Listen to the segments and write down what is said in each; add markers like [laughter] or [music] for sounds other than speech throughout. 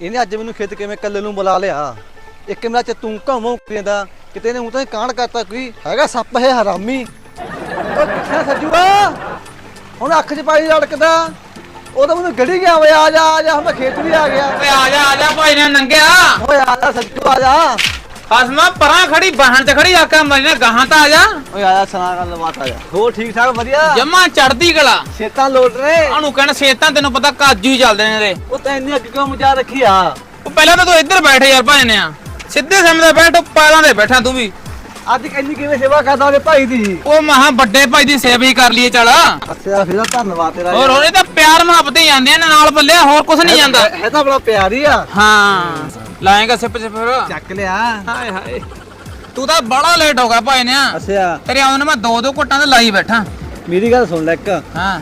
ਇਹਨੇ ਅੱਜ ਮੈਨੂੰ ਖੇਤ ਕਿਵੇਂ ਕੱਲੇ ਨੂੰ ਬੁਲਾ ਲਿਆ? ਇੱਕ ਮੇਰਾ ਚ ਤੂੰ ਘਾਵੋਂ ਕਹਿੰਦਾ ਕਿਤੇ ਨੇ ਉਹ ਤਾਂ ਕਾਂਡ ਕਰਤਾ ਕੋਈ ਹੈਗਾ ਸੱਪ ਹੈ ਹਰਾਮੀ। ਉਹ ਕਿੱਥੇ ਸੱਜੂਆ ਹੁਣ ਅੱਖ 'ਚ ਪਾਈ ਰੜਕਦਾ ਉਹ ਤਾਂ ਮੈਨੂੰ ਗੜੀ ਗਿਆ ਓਏ ਆ ਜਾ ਆ ਜਾ ਮੈਂ ਖੇਤ ਵੀ ਆ ਗਿਆ। ਓਏ ਆ ਜਾ ਆ ਜਾ ਭਾਈ ਨੇ ਨੰਗਿਆ। ਓਏ ਆ ਜਾ ਸੱਜੂ ਆ ਜਾ। ਹਸਮਾ ਪਰਾਂ ਖੜੀ ਬਾਹਣ ਤੇ ਖੜੀ ਆਕਾ ਮਰਨੇ ਗਾਹਾਂ ਤਾਂ ਆ ਜਾ। ਓਏ ਆ ਜਾ ਸੁਣਾ ਗੱਲ ਬਾਤ ਆ ਜਾ। ਹੋਰ ਠੀਕ ਠਾਕ ਵਧੀਆ? ਜਮਾ ਚੜਦੀ ਗਲਾ ਖੇਤਾਂ ਲੋਟ ਰਹੇ ਉਹਨੂੰ ਕਹਿਣ ਸੇਤਾਂ ਤੈਨੂੰ ਪਤਾ ਕਾਜੂ ਹੀ ਚੱਲਦੇ ਨੇ ਰੇ ਉਹ ਤਾਂ ਇੰਨੀ ਅੱਗ ਕਿਉਂ ਮਚਾ ਰੱਖੀ ਆ? ਉਹ ਪਹਿਲਾਂ ਤਾਂ ਤੂੰ ਇੱਧਰ ਬੈਠ ਯਾਰ ਭਾਈ ਨੇ ਆ। ਸਿੱਧੇ ਸਮੇਂ ਤੇ ਬੈਠ ਪੈਰਾਂ ਦੇ ਬੈਠਾ ਤੂੰ ਵੀ। ਅੱਜ ਕਿੰਨੀ ਕਿਵੇਂ ਸੇਵਾ ਕਰਦਾ ਉਹਦੇ ਭਾਈ ਦੀ? ਉਹ ਮਹਾ ਵੱਡੇ ਭਾਈ ਦੀ ਸੇਵਾ ਹੀ ਕਰ ਲਈਏ ਚੱਲ। ਅੱਛਾ ਫਿਰ ਧੰਨਵਾਦ ਤੇਰਾ ਹੋਰ ਹੋਰ ਇਹ ਤਾਂ ਪਿਆਰ ਮੁਹੱਬਤ ਹੀ ਜਾਂਦੇ ਨੇ ਨਾਲ ਬੱਲਿਆ ਹੋਰ ਕੁਝ ਨਹੀਂ ਜਾਂਦਾ। ਹੈ- ਹੈ ਤਾਂ ਬੜਾ ਪਿਆਰੀ ਆ। ਹਾਂ। ਲਾਏਗਾ ਸਿਪ ਚ ਫਿਰ। ਚੱਕ ਲਿਆ। ਹਾਏ ਹਾਏ। ਤੂੰ ਤਾਂ ਬੜਾ ਲੇਟ ਹੋ ਗਿਆ ਭਾਈ ਨੇ ਅੱਛਾ। ਤੇਰੇ ਆਉਣ ਮੈਂ ਦੋ ਦੋ ਘੁੱਟਾਂ ਤੇ ਲਾਈ ਬੈਠਾ। ਮੇਰੀ ਗੱਲ ਸੁਣ ਲੈ ਇੱਕ। ਹਾਂ।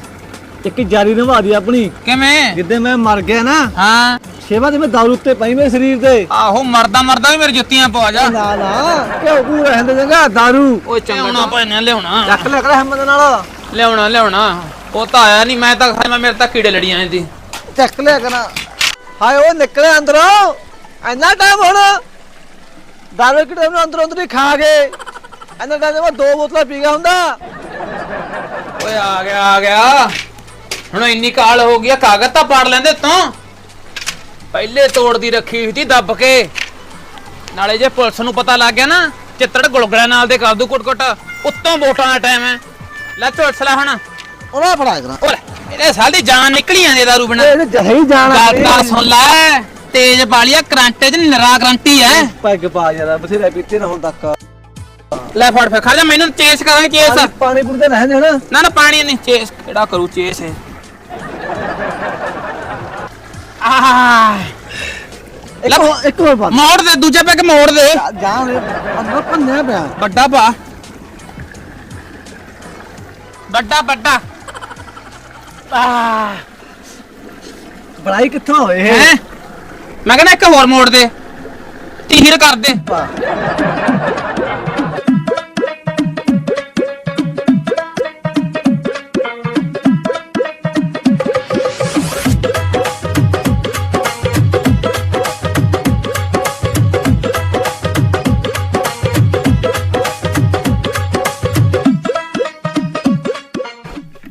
ਇੱਕ ਜਾਰੀ ਨਿਭਾ ਦੀ ਆਪਣੀ। ਕਿਵੇਂ? ਜਿੱਦੇ ਮੈਂ ਮਰ ਗਿਆ ਨਾ। ਹਾਂ। ਸੇਵਾ ਤੇ ਮੈਂ ਦਾਰੂ ਉੱਤੇ ਪਈ ਮੇਰੇ ਸਰੀਰ ਤੇ। ਆਹੋ ਮਰਦਾ ਮਰਦਾ ਵੀ ਮੇਰੀ ਜੁੱਤੀਆਂ ਪਵਾ ਜਾ। ਨਾ ਨਾ। ਕਿਉਂ ਕੂ ਰਹਿੰਦੇ ਜਗਾ ਦਾਰੂ। ਓਏ ਚੰਗਾ ਭਾਈ ਨੇ ਲਿਆਉਣਾ। ਚੱਕ ਲਿਆ ਕਰ ਹਿੰਮਤ ਨਾਲ। ਲਿਆਉਣਾ ਲਿਆਉਣਾ। ਉਹ ਤਾਂ ਆਇਆ ਨਹੀਂ ਮੈਂ ਤਾਂ ਮੈਂ ਮੇਰੇ ਤਾਂ ਕੀੜੇ ਲੜੀਆਂ ਇਹਦੀ ਚੱਕ ਲਿਆ ਕਰ। ਹਾਏ ਉਹ ਨਿਕਲਿਆ ਅੰਦਰੋਂ। ਇੰਨਾ ਟਾਈਮ ਹੁਣ ਦਾਰੂ ਕਿਤੇ ਨੂੰ ਅੰਦਰੋਂ ਅੰਦਰ ਹੀ ਖਾ ਗਏ ਇੰਨਾ ਟਾਈਮ ਮੈਂ ਦੋ ਬੋਤਲਾਂ ਪੀ ਗਿਆ ਹੁੰਦਾ। ਓਏ ਆ ਗਿਆ ਆ ਗਿਆ। ਹੁਣ ਇੰਨੀ ਕਾਲ ਹੋ ਗਈ ਆ ਕਾਗਜ਼ ਤਾਂ ਪਾੜ ਲੈਂਦੇ ਤੂੰ ਪਹਿਲੇ ਤੋੜਦੀ ਰੱਖੀ ਹੋਈ ਸੀ ਦੱਬ ਕੇ। ਨਾਲੇ ਜੇ ਪੁਲਿਸ ਨੂੰ ਪਤਾ ਲੱਗ ਗਿਆ ਨਾ ਚਿੱਤੜ ਗੁਲਗੜਾ ਨਾਲ ਦੇ ਕਰ ਦੂ ਕੁੱਟ ਕੁੱਟ ਉੱਤੋਂ ਵੋਟਾਂ ਦਾ ਟਾਈਮ ਹੈ। ਲੈ ਝੋਟਸ ਲੈ ਹੁਣ। ਉਹਨਾਂ ਫੜਾ ਕਰਾਂ ਓਏ ਇਹਦੇ ਸਾਲ ਜਾਨ ਨਿਕਲੀ ਜਾਂਦੀ ਆ ਦਾਰੂ ਬਿਨਾ। ਇਹ ਜਹੀ ਜਾਣਾ ਗੱਲ ਤਾਂ ਸੁਣ ਲੈ। ਤੇਜ ਬਾਲੀਆ ਕਰੰਟ ਚ ਨਿਰਾ ਗਰੰਟੀ ਐ ਪੈਗ ਪਾ ਯਾਰ ਬਥੇਰਾ ਪੀਤੇ ਨਾ ਹੁਣ ਤੱਕ। ਲੈ ਫੜ ਫੜ ਖੜ ਜਾ ਮੈਨੂੰ ਚੇਸ ਕਰਾਂਗੇ ਚੇਸ। ਪਾਣੀ ਪੂਰੀ ਤੇ ਨਹੀਂ ਹੁਣ। ਨਾ ਨਾ ਪਾਣੀ ਨਹੀਂ ਚੇਸ ਕਿਹੜਾ ਕਰੂ ਚੇਸ ਆਹ। ਇੱਕ ਹੋਰ- ਇੱਕ ਹੋਰ ਬਾਤ ਮੋੜ ਦੇ ਦੂਜਾ ਪੈਕ ਮੋੜ ਦੇ। ਜਾਨ ਅੰਦਰ ਭੰਨਿਆ ਪਿਆ। ਵੱਡਾ ਪਾ। ਵੱਡਾ ਵੱਡਾ। ਆਹ। ਬੜਾਈ ਕਿੱਥੋਂ ਹੋਏ ਹੈ? ਮੈਂ ਕਹਿੰਦਾ ਇੱਕ ਹੋਰ ਮੋੜ ਦੇ। ਤੀਹਰ ਕਰ ਦੇ।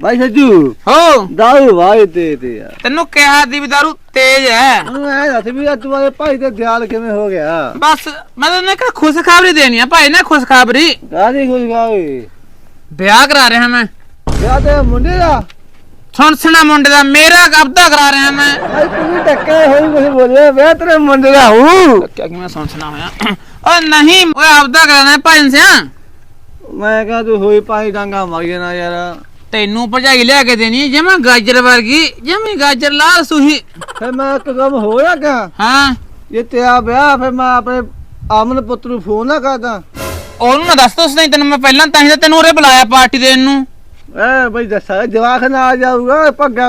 ਭਾਈ ਸੱਜੂ। ਹੋ। ਦਾਰੂ ਵਾਏ ਤੇ ਤੇ ਯਾਰ ਤੈਨੂੰ ਕਿਹਾ ਦੀ ਵੀ ਦਾਰੂ ਤੇਜ਼ ਹੈ। ਉਹਨੂੰ ਐ ਦੱਸ ਵੀ ਅੱਜ ਤੁਹਾਡੇ ਭਾਈ ਤੇ ਦਿਆਲ ਕਿਵੇਂ ਹੋ ਗਿਆ? ਬਸ ਮੈਂ ਤੈਨੂੰ ਇੱਕ ਖੁਸ਼ਖਬਰੀ ਦੇਣੀ ਆ ਭਾਈ ਨੇ ਖੁਸ਼ਖਬਰੀ। ਗਾਦੀ ਖੁਸ਼ ਗਾਵੇ ਵਿਆਹ ਕਰਾ ਰਿਹਾ ਮੈਂ। ਵਿਆਹ ਤੇ ਮੁੰਡੇ ਦਾ? ਸੁਣ ਸੁਣਾ ਮੁੰਡੇ ਦਾ ਮੇਰਾ ਕਬਦਾ ਕਰਾ ਰਿਹਾ ਮੈਂ। ਭਾਈ ਤੂੰ ਵੀ ਟੱਕੇ ਹੋਈ ਕੁਝ ਬੋਲਿਆ। ਵਿਆਹ ਤੇਰੇ ਮੁੰਡੇ ਦਾ ਹੂੰ ਕਿਆ ਕਿ ਮੈਂ ਸੁਣ ਸੁਣਾ ਹੋਇਆ। ਓ ਨਹੀਂ ਓਏ ਆਪਦਾ ਕਰਾਣਾ ਭਾਈ ਸਿਆ। ਮੈਂ ਕਹਾਂ ਤੂੰ ਹੋਈ ਪਾਈ ਡਾਂਗਾ ਮਾਰੀ ਨਾ ਯਾਰ। ਤੈਨੂੰ ਭਜਾਈ ਲਿਆ ਕੇ ਦੇਣੀ ਜਮਾ ਗਾਜਰ ਵਰਗੀ ਜਮੀ ਗਾਜਰ ਲਾਲ ਸੂਹੀ। ਫਿਰ ਮੈਂ ਇੱਕ ਕੰਮ ਹੋ ਕਾ ਹਾਂ। ਜੇ ਤੇਰਾ ਵਿਆਹ ਫਿਰ ਮੈਂ ਆਪਣੇ ਆਮਨ ਪੁੱਤ ਨੂੰ ਫੋਨ ਨਾ ਕਰਦਾ। ਉਹਨੂੰ ਨਾ ਦੱਸ ਦੋਸ ਨਹੀਂ ਤੈਨੂੰ ਮੈਂ ਪਹਿਲਾਂ ਤਾਂ ਹੀ ਤਾਂ ਤੈਨੂੰ ਉਰੇ ਬੁਲਾਇਆ ਪਾਰਟੀ ਦੇਣ ਨੂੰ। ਐ ਬਈ ਦੱਸਾ ਜਵਾਖ ਨਾ ਆ ਜਾਊਗਾ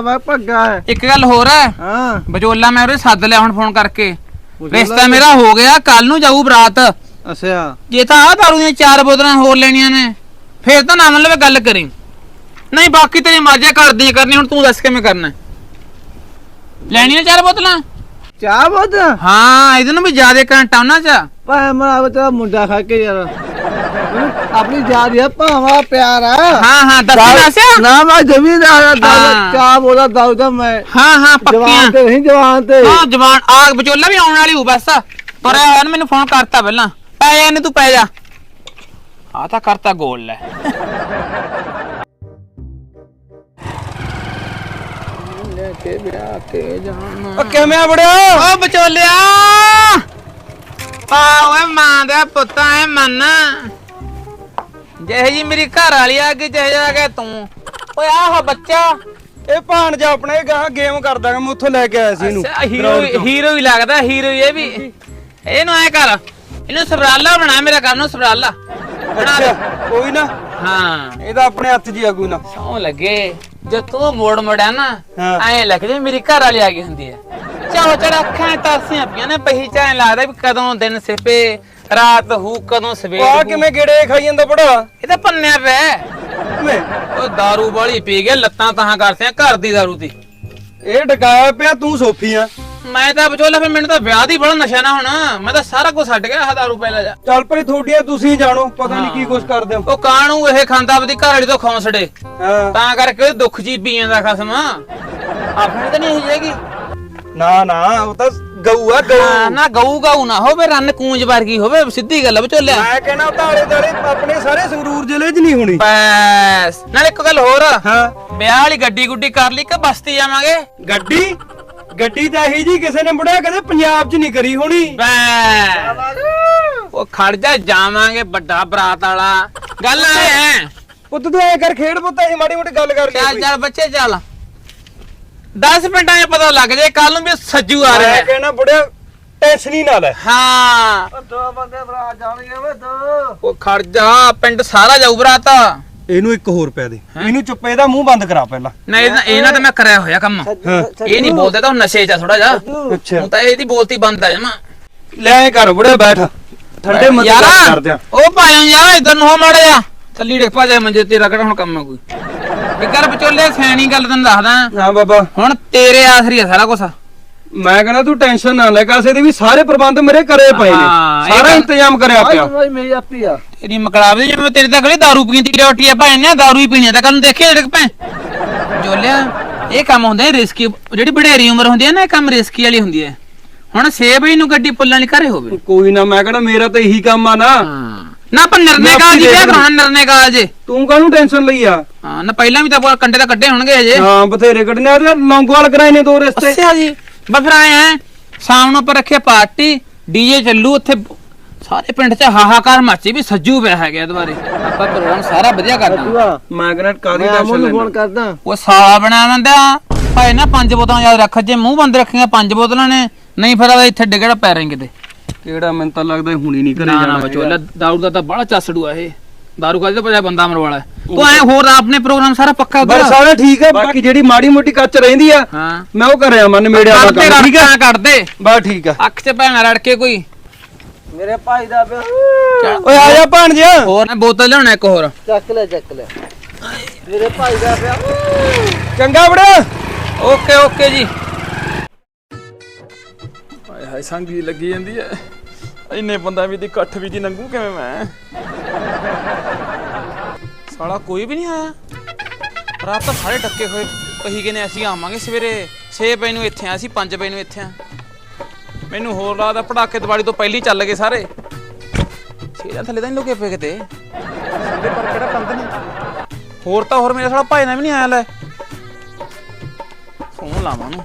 ਮੈਂ ਪੱਗਾ ਹੈ। ਇੱਕ ਗੱਲ ਹੋਰ ਹੈ। ਹਾਂ। ਬਜੋਲਾ ਮੈਂ ਉਰੇ ਸੱਦ ਲਿਆ ਹੁਣ ਫੋਨ ਕਰਕੇ। ਬਜੋਲਾ ਰਿਸ਼ਤਾ ਮੇਰਾ ਹੋ ਗਿਆ ਕੱਲ ਨੂੰ ਜਾਊ ਬਰਾਤ। ਅੱਛਾ। ਜੇ ਤਾਂ ਆਹ ਦਾਰੂ ਦੀਆਂ ਚਾਰ ਬੋਤਲਾਂ ਹੋਰ ਲੈਣੀਆਂ ਨੇ ਫੇਰ ਤਾਂ ਨਾ ਮਤਲਬ ਗੱਲ ਕਰੀ। ਨਹੀਂ ਬਾਕੀ ਤੇਰੀ ਮਰਜ਼ੀ ਕਰਦੀ ਕਰਨੀ ਹੁਣ ਤੂੰ ਦੱਸ ਕਿਵੇਂ ਕਰਨਾ। ਹੈ? ਲੈਣੀਆਂ ਚਾਰ ਬੋਤਲਾਂ? ਚਾਹ ਬੋਤ ਹਾਂ ਇਹਦੇ ਨੂੰ ਵੀ ਜ਼ਿਆਦਾ ਆ ਉਹਨਾਂ ਚ। ਭਾਵੇਂ ਮੈਂ ਤੇਰਾ ਮੁੰਡਾ ਖਾ ਕੇ ਯਾਰ। ਆਪਣੀ ਯਾਦ ਆ ਭਾਵਾ ਪਿਆਰ ਆ। ਹਾਂ ਹਾਂ ਦੱਸੀ ਦੱਸਿਆ ਨਾ ਮੈਂ ਜ਼ਮੀਨਦਾਰ ਆ ਹਾਂ। ਦਾ ਚਾਹ ਬੋਲਾ ਦਾਉ ਦਾ ਮੈਂ ਹਾਂ ਹਾਂ ਜਵਾਨ ਪੱਕੀਆਂ ਤੇ ਨਹੀਂ ਜਵਾਨ ਤੇ। ਹਾਂ ਜਵਾਨ ਆ ਵਿਚੋਲਾ ਵੀ ਆਉਣ ਵਾਲੀ ਹੋ ਬਸ। ਪਰ ਉਹਨੇ ਮੈਨੂੰ ਫੋਨ ਕਰਤਾ ਪਹਿਲਾਂ। ਪੈ ਜਾ ਨੇ ਤੂੰ ਪੈ ਜਾ। ਆ ਤਾਂ ਕਰਤਾ ਗੋਲ ਲੈ। ਕੇ ਵਿਆਹ ਕੇ ਜਾਣਾ। ਕਿਵੇਂ ਆ ਬੜਿਆ ਓ ਵਿਚੋਲਿਆ! ਆ ਓਏ ਮਾਂ ਦਾ ਪੁੱਤ ਐ ਮੰਨ। ਜਿਹੇ ਜੀ ਮੇਰੀ ਘਰ ਵਾਲੀ ਆ ਕੇ ਜਿਹੇ ਜਾ ਕੇ ਤੂੰ। ਓਏ ਆਹ ਬੱਚਾ। ਇਹ ਭਾਣ ਜਾ ਆਪਣੇ ਗਾਂ ਗੇਮ ਕਰਦਾ ਮੈਂ ਉੱਥੋਂ ਲੈ ਕੇ ਆਇਆ ਸੀ ਅੱਛਾ, ਹੀਰੋ ਹੀਰੋ ਹੀ ਲੱਗਦਾ ਹੀਰੋ ਇਹ ਵੀ। ਇਹਨੂੰ ਐ ਕਰ ਇਹਨੂੰ ਸਬਰਾਲਾ ਬਣਾ ਮੇਰਾ ਘਰ ਨੂੰ ਸਬਰਾਲਾ ਬਣਾ ਦੇ। ਕੋਈ ਨਾ। ਹਾਂ। ਇਹਦਾ ਆਪਣੇ ਹੱਥ ਹੀ ਆਗੂ ਨਾ। ਸੌ ਲੱਗੇ। ਜੇ ਤੂੰ ਮੋੜ ਮੋੜਿਆ ਨਾ ਹਾਂ। ਐਂ ਲੱਗਦੇ ਮੇਰੀ ਘਰ ਵਾਲੀ ਆ ਗਈ ਹੁੰਦੀ ਹੈ ਚਾਹ ਚੜਾ ਅੱਖਾਂ ਤਾਸੀਆਂ ਪਈਆਂ ਨੇ ਪਹਿਚਾਨ ਲੱਗਦਾ ਵੀ ਕਦੋਂ ਦਿਨ ਸਿਪੇ ਰਾਤ ਹੂ ਕਦੋਂ ਸਵੇਰ ਆ ਹੂ। ਕਿਵੇਂ ਗੇੜੇ ਖਾਈ ਜਾਂਦਾ ਬੜਾ ਇਹ ਤਾਂ ਪੰਨਿਆ ਪਿਆ ਕਿਵੇਂ ਉਹ दारू ਵਾਲੀ ਪੀ ਗਿਆ ਲੱਤਾਂ ਤਾਂ ਕਰਸਿਆ ਘਰ ਦੀ दारू ਦੀ ਇਹ ਡਕਾਇਆ ਪਿਆ ਤੂੰ ਸੋਫੀ ਆ ਮੈਂ ਤਾਂ ਵਿਚੋਲਾ ਫਿਰ ਮੈਨੂੰ ਤਾਂ ਵਿਆਹ ਦੀ ਬੜਾ ਨਸ਼ਾ ਨਾ ਹੁਣ। ਮੈਂ ਤਾਂ ਸਾਰਾ ਕੁਝ ਛੱਡ ਗਿਆ ਹਜ਼ਾਰ ਰੁਪਏ ਲੈ ਜਾ। ਚੱਲ ਭਾਈ ਤੁਹਾਡੀਆਂ ਤੁਸੀਂ ਜਾਣੋ ਪਤਾ ਨਹੀਂ ਕੀ ਕੁਛ ਕਰਦੇ ਹੋ। ਉਹ ਕਾਣੂ ਇਹ ਖਾਂਦਾ ਆਪਦੀ ਘਰ ਵਾਲੀ ਤੋਂ ਖੌਂਸੜੇ। ਹਾਂ। ਤਾਂ ਕਰਕੇ ਦੁੱਖ ਜੀ ਪੀ ਜਾਂਦਾ ਖਸਮ। ਆਪਣੀ ਤਾਂ ਨਹੀਂ ਇਹ ਨਾ ਨਾ ਉਹ ਤਾਂ ਗਊ ਆ ਗਊ। ਨਾ ਗਊ ਗਊ ਨਾ ਹੋਵੇ ਰੰਨ ਕੂੰਜ ਵਰਗੀ ਹੋਵੇ ਸਿੱਧੀ ਗੱਲ ਆ ਵਿਚੋਲਿਆ। ਮੈਂ ਤਾਂ ਆਲੇ ਦੁਆਲੇ ਆਪਣੇ ਸਾਰੇ ਸੰਗਰੂਰ ਜ਼ਿਲ੍ਹੇ 'ਚ ਨਹੀਂ ਹੋਣੀ। ਬਸ। ਨਾਲ ਇੱਕ ਗੱਲ ਹੋਰ। ਹਾਂ। ਵਿਆਹ ਵਾਲੀ ਗੱਡੀ ਗੁੱਡੀ ਕਰ ਲਈ ਕਿ ਬਸਤੀ ਜਾਵਾਂਗੇ? ਗੱਡੀ? ਗੱਡੀ ਤਾਂ ਇਹੀ ਜੀ ਕਿਸੇ ਨੇ ਮੁੜਿਆ ਕਦੇ ਪੰਜਾਬ 'ਚ ਨਹੀਂ ਕਰੀ ਹੋਣੀ। ਉਹ ਖੜ ਜਾ ਜਾਵਾਂਗੇ ਵੱਡਾ ਬਰਾਤ ਵਾਲਾ। ਗੱਲ ਆਏ ਹੈ। ਪੁੱਤ ਤੂੰ ਐ ਕਰ ਖੇਡ ਪੁੱਤ ਅਸੀਂ ਮਾੜੀ ਮੋਟੀ ਗੱਲ ਕਰ ਚੱਲ ਲਈ ਚੱਲ ਬੱਚੇ ਚੱਲ। 10 ਮਿੰਟਾਂ 'ਚ ਪਤਾ ਲੱਗ ਜਾਏ ਕੱਲ ਨੂੰ ਵੀ ਸੱਜੂ ਆ ਰਿਹਾ ਮੈਂ ਹੈ। ਕਹਿੰਦਾ ਬੁੜਿਆ ਟੈਨਸ਼ਨ ਹੀ ਨਾ ਲੈ। ਹਾਂ। ਦੋ ਬੰਦੇ ਭਰਾ ਜਾਣਗੇ ਵੇ ਦੋ। ਉਹ ਖੜ ਜਾ ਪਿੰਡ ਸਾਰਾ ਜਾਊ ਬਰਾਤ। ਇਹਨੂੰ ਇੱਕ ਹੋਰ ਪੈ ਦੇ। ਇਹਨੂੰ ਚੁੱਪੇ ਦਾ ਮੂੰਹ ਬੰਦ ਕਰਾ ਪਹਿਲਾਂ। ਨਾ ਇਹਨਾਂ ਇਹਨਾਂ ਤਾਂ ਮੈਂ ਕਰਿਆ ਹੋਇਆ ਕੰਮ। ਇਹ ਨਹੀਂ ਬੋਲਦੇ ਤਾਂ ਉਹ ਨਸ਼ੇ 'ਚ ਆ ਥੋੜਾ ਜਿਹਾ। ਅੱਛਾ। ਹੁਣ ਤਾਂ ਇਹਦੀ ਬੋਲਤੀ ਬੰਦ ਆ ਜਮਾ। ਲੈ ਐ ਕਰ ਬੁੜਿਆ ਬੈਠ। ਠੰਡੇ ਮੱਥੇ ਯਾਰਾ ਕਰਦੇ ਆ। ਉਹ ਭਾਇਓ ਯਾਰ ਇਧਰ ਨੂੰ ਹੋ ਮਾੜਾ ਜਾ ਚੱਲੀ ਡਿੱਗ ਪਾ ਜਾ ਮੰਜੇ ਤੇਰਾ ਕਿਹੜਾ ਹੁਣ ਕੰਮ ਆ ਕੋਈ। ਇਹ ਕਰ ਵਿਚੋਲੇ ਸਿਆਣੀ ਗੱਲ ਤੈਨੂੰ ਦੱਸਦਾ। ਹਾਂ ਬਾਬਾ। ਹੁਣ ਤੇਰੇ ਆਸਰੀ ਆ ਸਾਰਾ ਕੁਝ ਮੈਂ ਕਹਿੰਦਾ ਤੂੰ ਟੈਨਸ਼ਨ ਨਾ ਲੈ ਕਾਸੇ ਦੀ ਵੀ ਸਾਰੇ ਪ੍ਰਬੰਧ ਮੇਰੇ ਕਰੇ ਪਏ ਹਾਂ, ਨੇ ਇਹ ਸਾਰਾ ਗੱਲ- ਇੰਤਜ਼ਾਮ ਕਰਿਆ ਪਿਆ। ਭਾਈ ਮੇਰੀ ਆਪੀ ਆ। ਤੇਰੀ ਮਕਲਾਵੇ ਜਿਵੇਂ ਤੇਰੀ ਤਾਂ ਖੜੀ ਦਾਰੂ ਪੀਣ ਦੀ ਡਿਊਟੀ ਆ ਭਾਈ ਨੇ ਦਾਰੂ ਹੀ ਪੀਣੀ ਆ ਤਾਂ ਕੱਲ ਨੂੰ ਦੇਖੇ ਡਿੱਗ ਪੈ ਜੋਲਿਆ ਇਹ ਕੰਮ ਹੁੰਦਾ ਰਿਸਕੀ ਜਿਹੜੀ ਬੜੇਰੀ ਉਮਰ ਹੁੰਦੀ ਹੈ ਨਾ ਇਹ ਕੰਮ ਰਿਸਕੀ ਵਾਲੀ ਹੁੰਦੀ ਹੈ। ਹੁਣ ਸੇਬ ਹੀ ਨੂੰ ਗੱਡੀ ਪੁੱਲਾਂ ਵਾਲੀ ਘਰੇ ਹੋਵੇ। ਕੋਈ ਨਾ ਮੈਂ ਕਹਿੰਦਾ ਮੇਰਾ ਤਾਂ ਇਹੀ ਕੰਮ ਆ ਨਾ। ਹਾਂ। ਨਾ ਆਪਾਂ ਨਿਰਣੇ ਮੈਂ ਕਾਲ ਜੀ ਆਪੇ ਕਿਆ ਦੇਖ ਕਰਾਂ ਨਿਰਣੇ ਕਾਲ ਜੇ। ਤੂੰ ਕਾਹਨੂੰ ਟੈਨਸ਼ਨ ਲਈ ਆ? ਹਾਂ ਨਾ ਪਹਿਲਾਂ ਵੀ ਤਾਂ ਆਪਾਂ ਕੰਡੇ ਤਾਂ ਕੱਢੇ ਹੋਣਗੇ ਅਜੇ ਹਾਂ ਬਥੇਰੇ ਕੱਢਨੇ ਆ ਤੇ ਲੌਂਗੋਵਾਲ ਕਰਾਏ ਨੇ ਦੋ ਰਸਤੇ। ਅੱਛਾ ਜੀ। ਬਸ ਫਿਰ ਆਏ ਆ ਸ਼ਾਮ ਨੂੰ ਆਪਾਂ ਰੱਖਿਆ ਪਾਰਟੀ ਡੀਜੇ ਚੱਲੂ ਉੱਥੇ ਸਾਰੇ ਪਿੰਡ 'ਚ ਹਾਹਾਕਾਰ ਮੱਚੀ ਵੀ ਸੱਜੂ ਪਿਆ ਹੈਗਾ ਦੁਬਾਰੇ ਆਪਾਂ ਪ੍ਰੋਗਰਾਮ ਸਾਰਾ ਵਧੀਆ ਕਰਨਾ। ਤੂਆ ਮੈਂ ਕਹਿੰਦਾ ਕਾਦੀ ਮੈਂ ਟੈਨਸ਼ਨ ਅਮਨ ਨੂੰ ਫੋਨ ਲੈਣਾ ਕਰਦਾ। ਉਹ ਸਾਲਾ ਬਣਾਵੰਦਾ ਭਾਈ ਨਾ ਪੰਜ ਬੋਤਲਾਂ ਯਾਦ ਰੱਖ ਜੇ ਮੂੰਹ ਬੰਦ ਰੱਖੀਆਂ ਪੰਜ ਬੋਤਲਾਂ ਨੇ ਨਹੀਂ ਫਿਰ ਇੱਥੇ ਡਿਗੜਾ ਪੈ ਰਹੇ ਕਿਤੇ। ਕਿਹੜਾ ਮੈਨੂੰ ਤਾਂ ਲੱਗਦਾ ਹੁਣੀ ਨਹੀਂ ਨਾ ਨਾ ਜਾਣਾ ਬਚੋਲਾ ਦਾਰੂ ਦਾ ਤਾਂ ਬੜਾ ਚਸੜੂਆ ਇਹ। ਦਾਰੂ ਕਾਜ ਤਾਂ ਭਜਾ ਬੰਦਾ ਮਰ ਵਾਲਾ ਹੈ। ਤੂੰ ਐ ਹੋਰ ਆਪਣੇ ਪ੍ਰੋਗਰਾਮ ਸਾਰਾ ਪੱਕਾ ਬਸ ਕਰ ਸਾਰਾ ਠੀਕ ਆ ਬਾਕੀ ਜਿਹੜੀ ਮਾੜੀ ਮੋਟੀ ਕੱਚ ਰਹਿੰਦੀ ਆ ਹਾਂ। ਮੈਂ ਉਹ ਕਰਿਆ ਮਨ ਮੇੜਿਆ ਦਾ ਕੱਢ ਦੇ ਕੰਮ ਠੀਕ ਆ? ਠੀਕ ਕੱਢ ਦੇ ਬਸ ਠੀਕ ਆ। ਅੱਖ 'ਚ ਭੈਣਾ ਰੜ ਕੇ ਕੋਈ। ਮੇਰੇ ਭਾਈ ਦਾ ਵਿਆਹ। ਓਏ ਆ ਜਾ ਭਾਣਜਿਆ ਹੋਰ ਮੈਂ ਬੋਤਲ ਲਿਆਉਣਾ ਇੱਕ ਹੋਰ। ਚੱਕ ਲੈ ਚੱਕ ਲੈ। ਮੇਰੇ ਭਾਈ ਦਾ ਵਿਆਹ। ਚੰਗਾ ਬੜਿਆ ਓਕੇ ਓਕੇ ਜੀ। ਹਾਏ ਹਾਏ ਸੰਗੀ ਲੱਗੀ ਜਾਂਦੀ ਐ। ਇੰਨੇ ਬੰਦਾ ਵੀ ਦੀ ਇਕੱਠ ਵੀ ਦੀ ਨੰਗੂ ਕਿਵੇਂ ਮੈਂ? ਸਾਲਾ ਕੋਈ ਵੀ ਨਹੀਂ ਆਇਆ। ਰਾਤ ਤਾਂ ਸਾਰੇ ਟੱਕੇ ਹੋਏ। ਕਹੀ ਗਏ ਨੇ ਅਸੀਂ ਆਵਾਂਗੇ ਸਵੇਰੇ। 6 ਵਜੇ ਨੂੰ ਇੱਥੇ ਆ ਅਸੀਂ 5 ਵਜੇ ਨੂੰ ਇੱਥੇ ਆ ਮੈਨੂੰ ਹੋਰ ਲੱਗਦਾ ਪੜਾਕੇ ਦੀਵਾਲੀ ਤੋਂ ਪਹਿਲਾਂ ਹੀ ਚੱਲ ਗਏ ਸਾਰੇ। ਛੇੜਾ ਥੱਲੇ ਤਾਂ ਨਹੀਂ ਲੁਕੇ ਪਏ ਕਿਤੇ। ਇਹਦੇ ਪਰ ਕਿਹੜਾ ਕੰਦ ਨੇ? ਹੋਰ ਤਾਂ ਹੋਰ ਮੇਰਾ ਸਾਲਾ ਭਾਈ ਨਾ ਵੀ ਨਹੀਂ ਆਇਆ ਲੈ। ਫੋਨ ਲਾਵਾਂ ਨੂੰ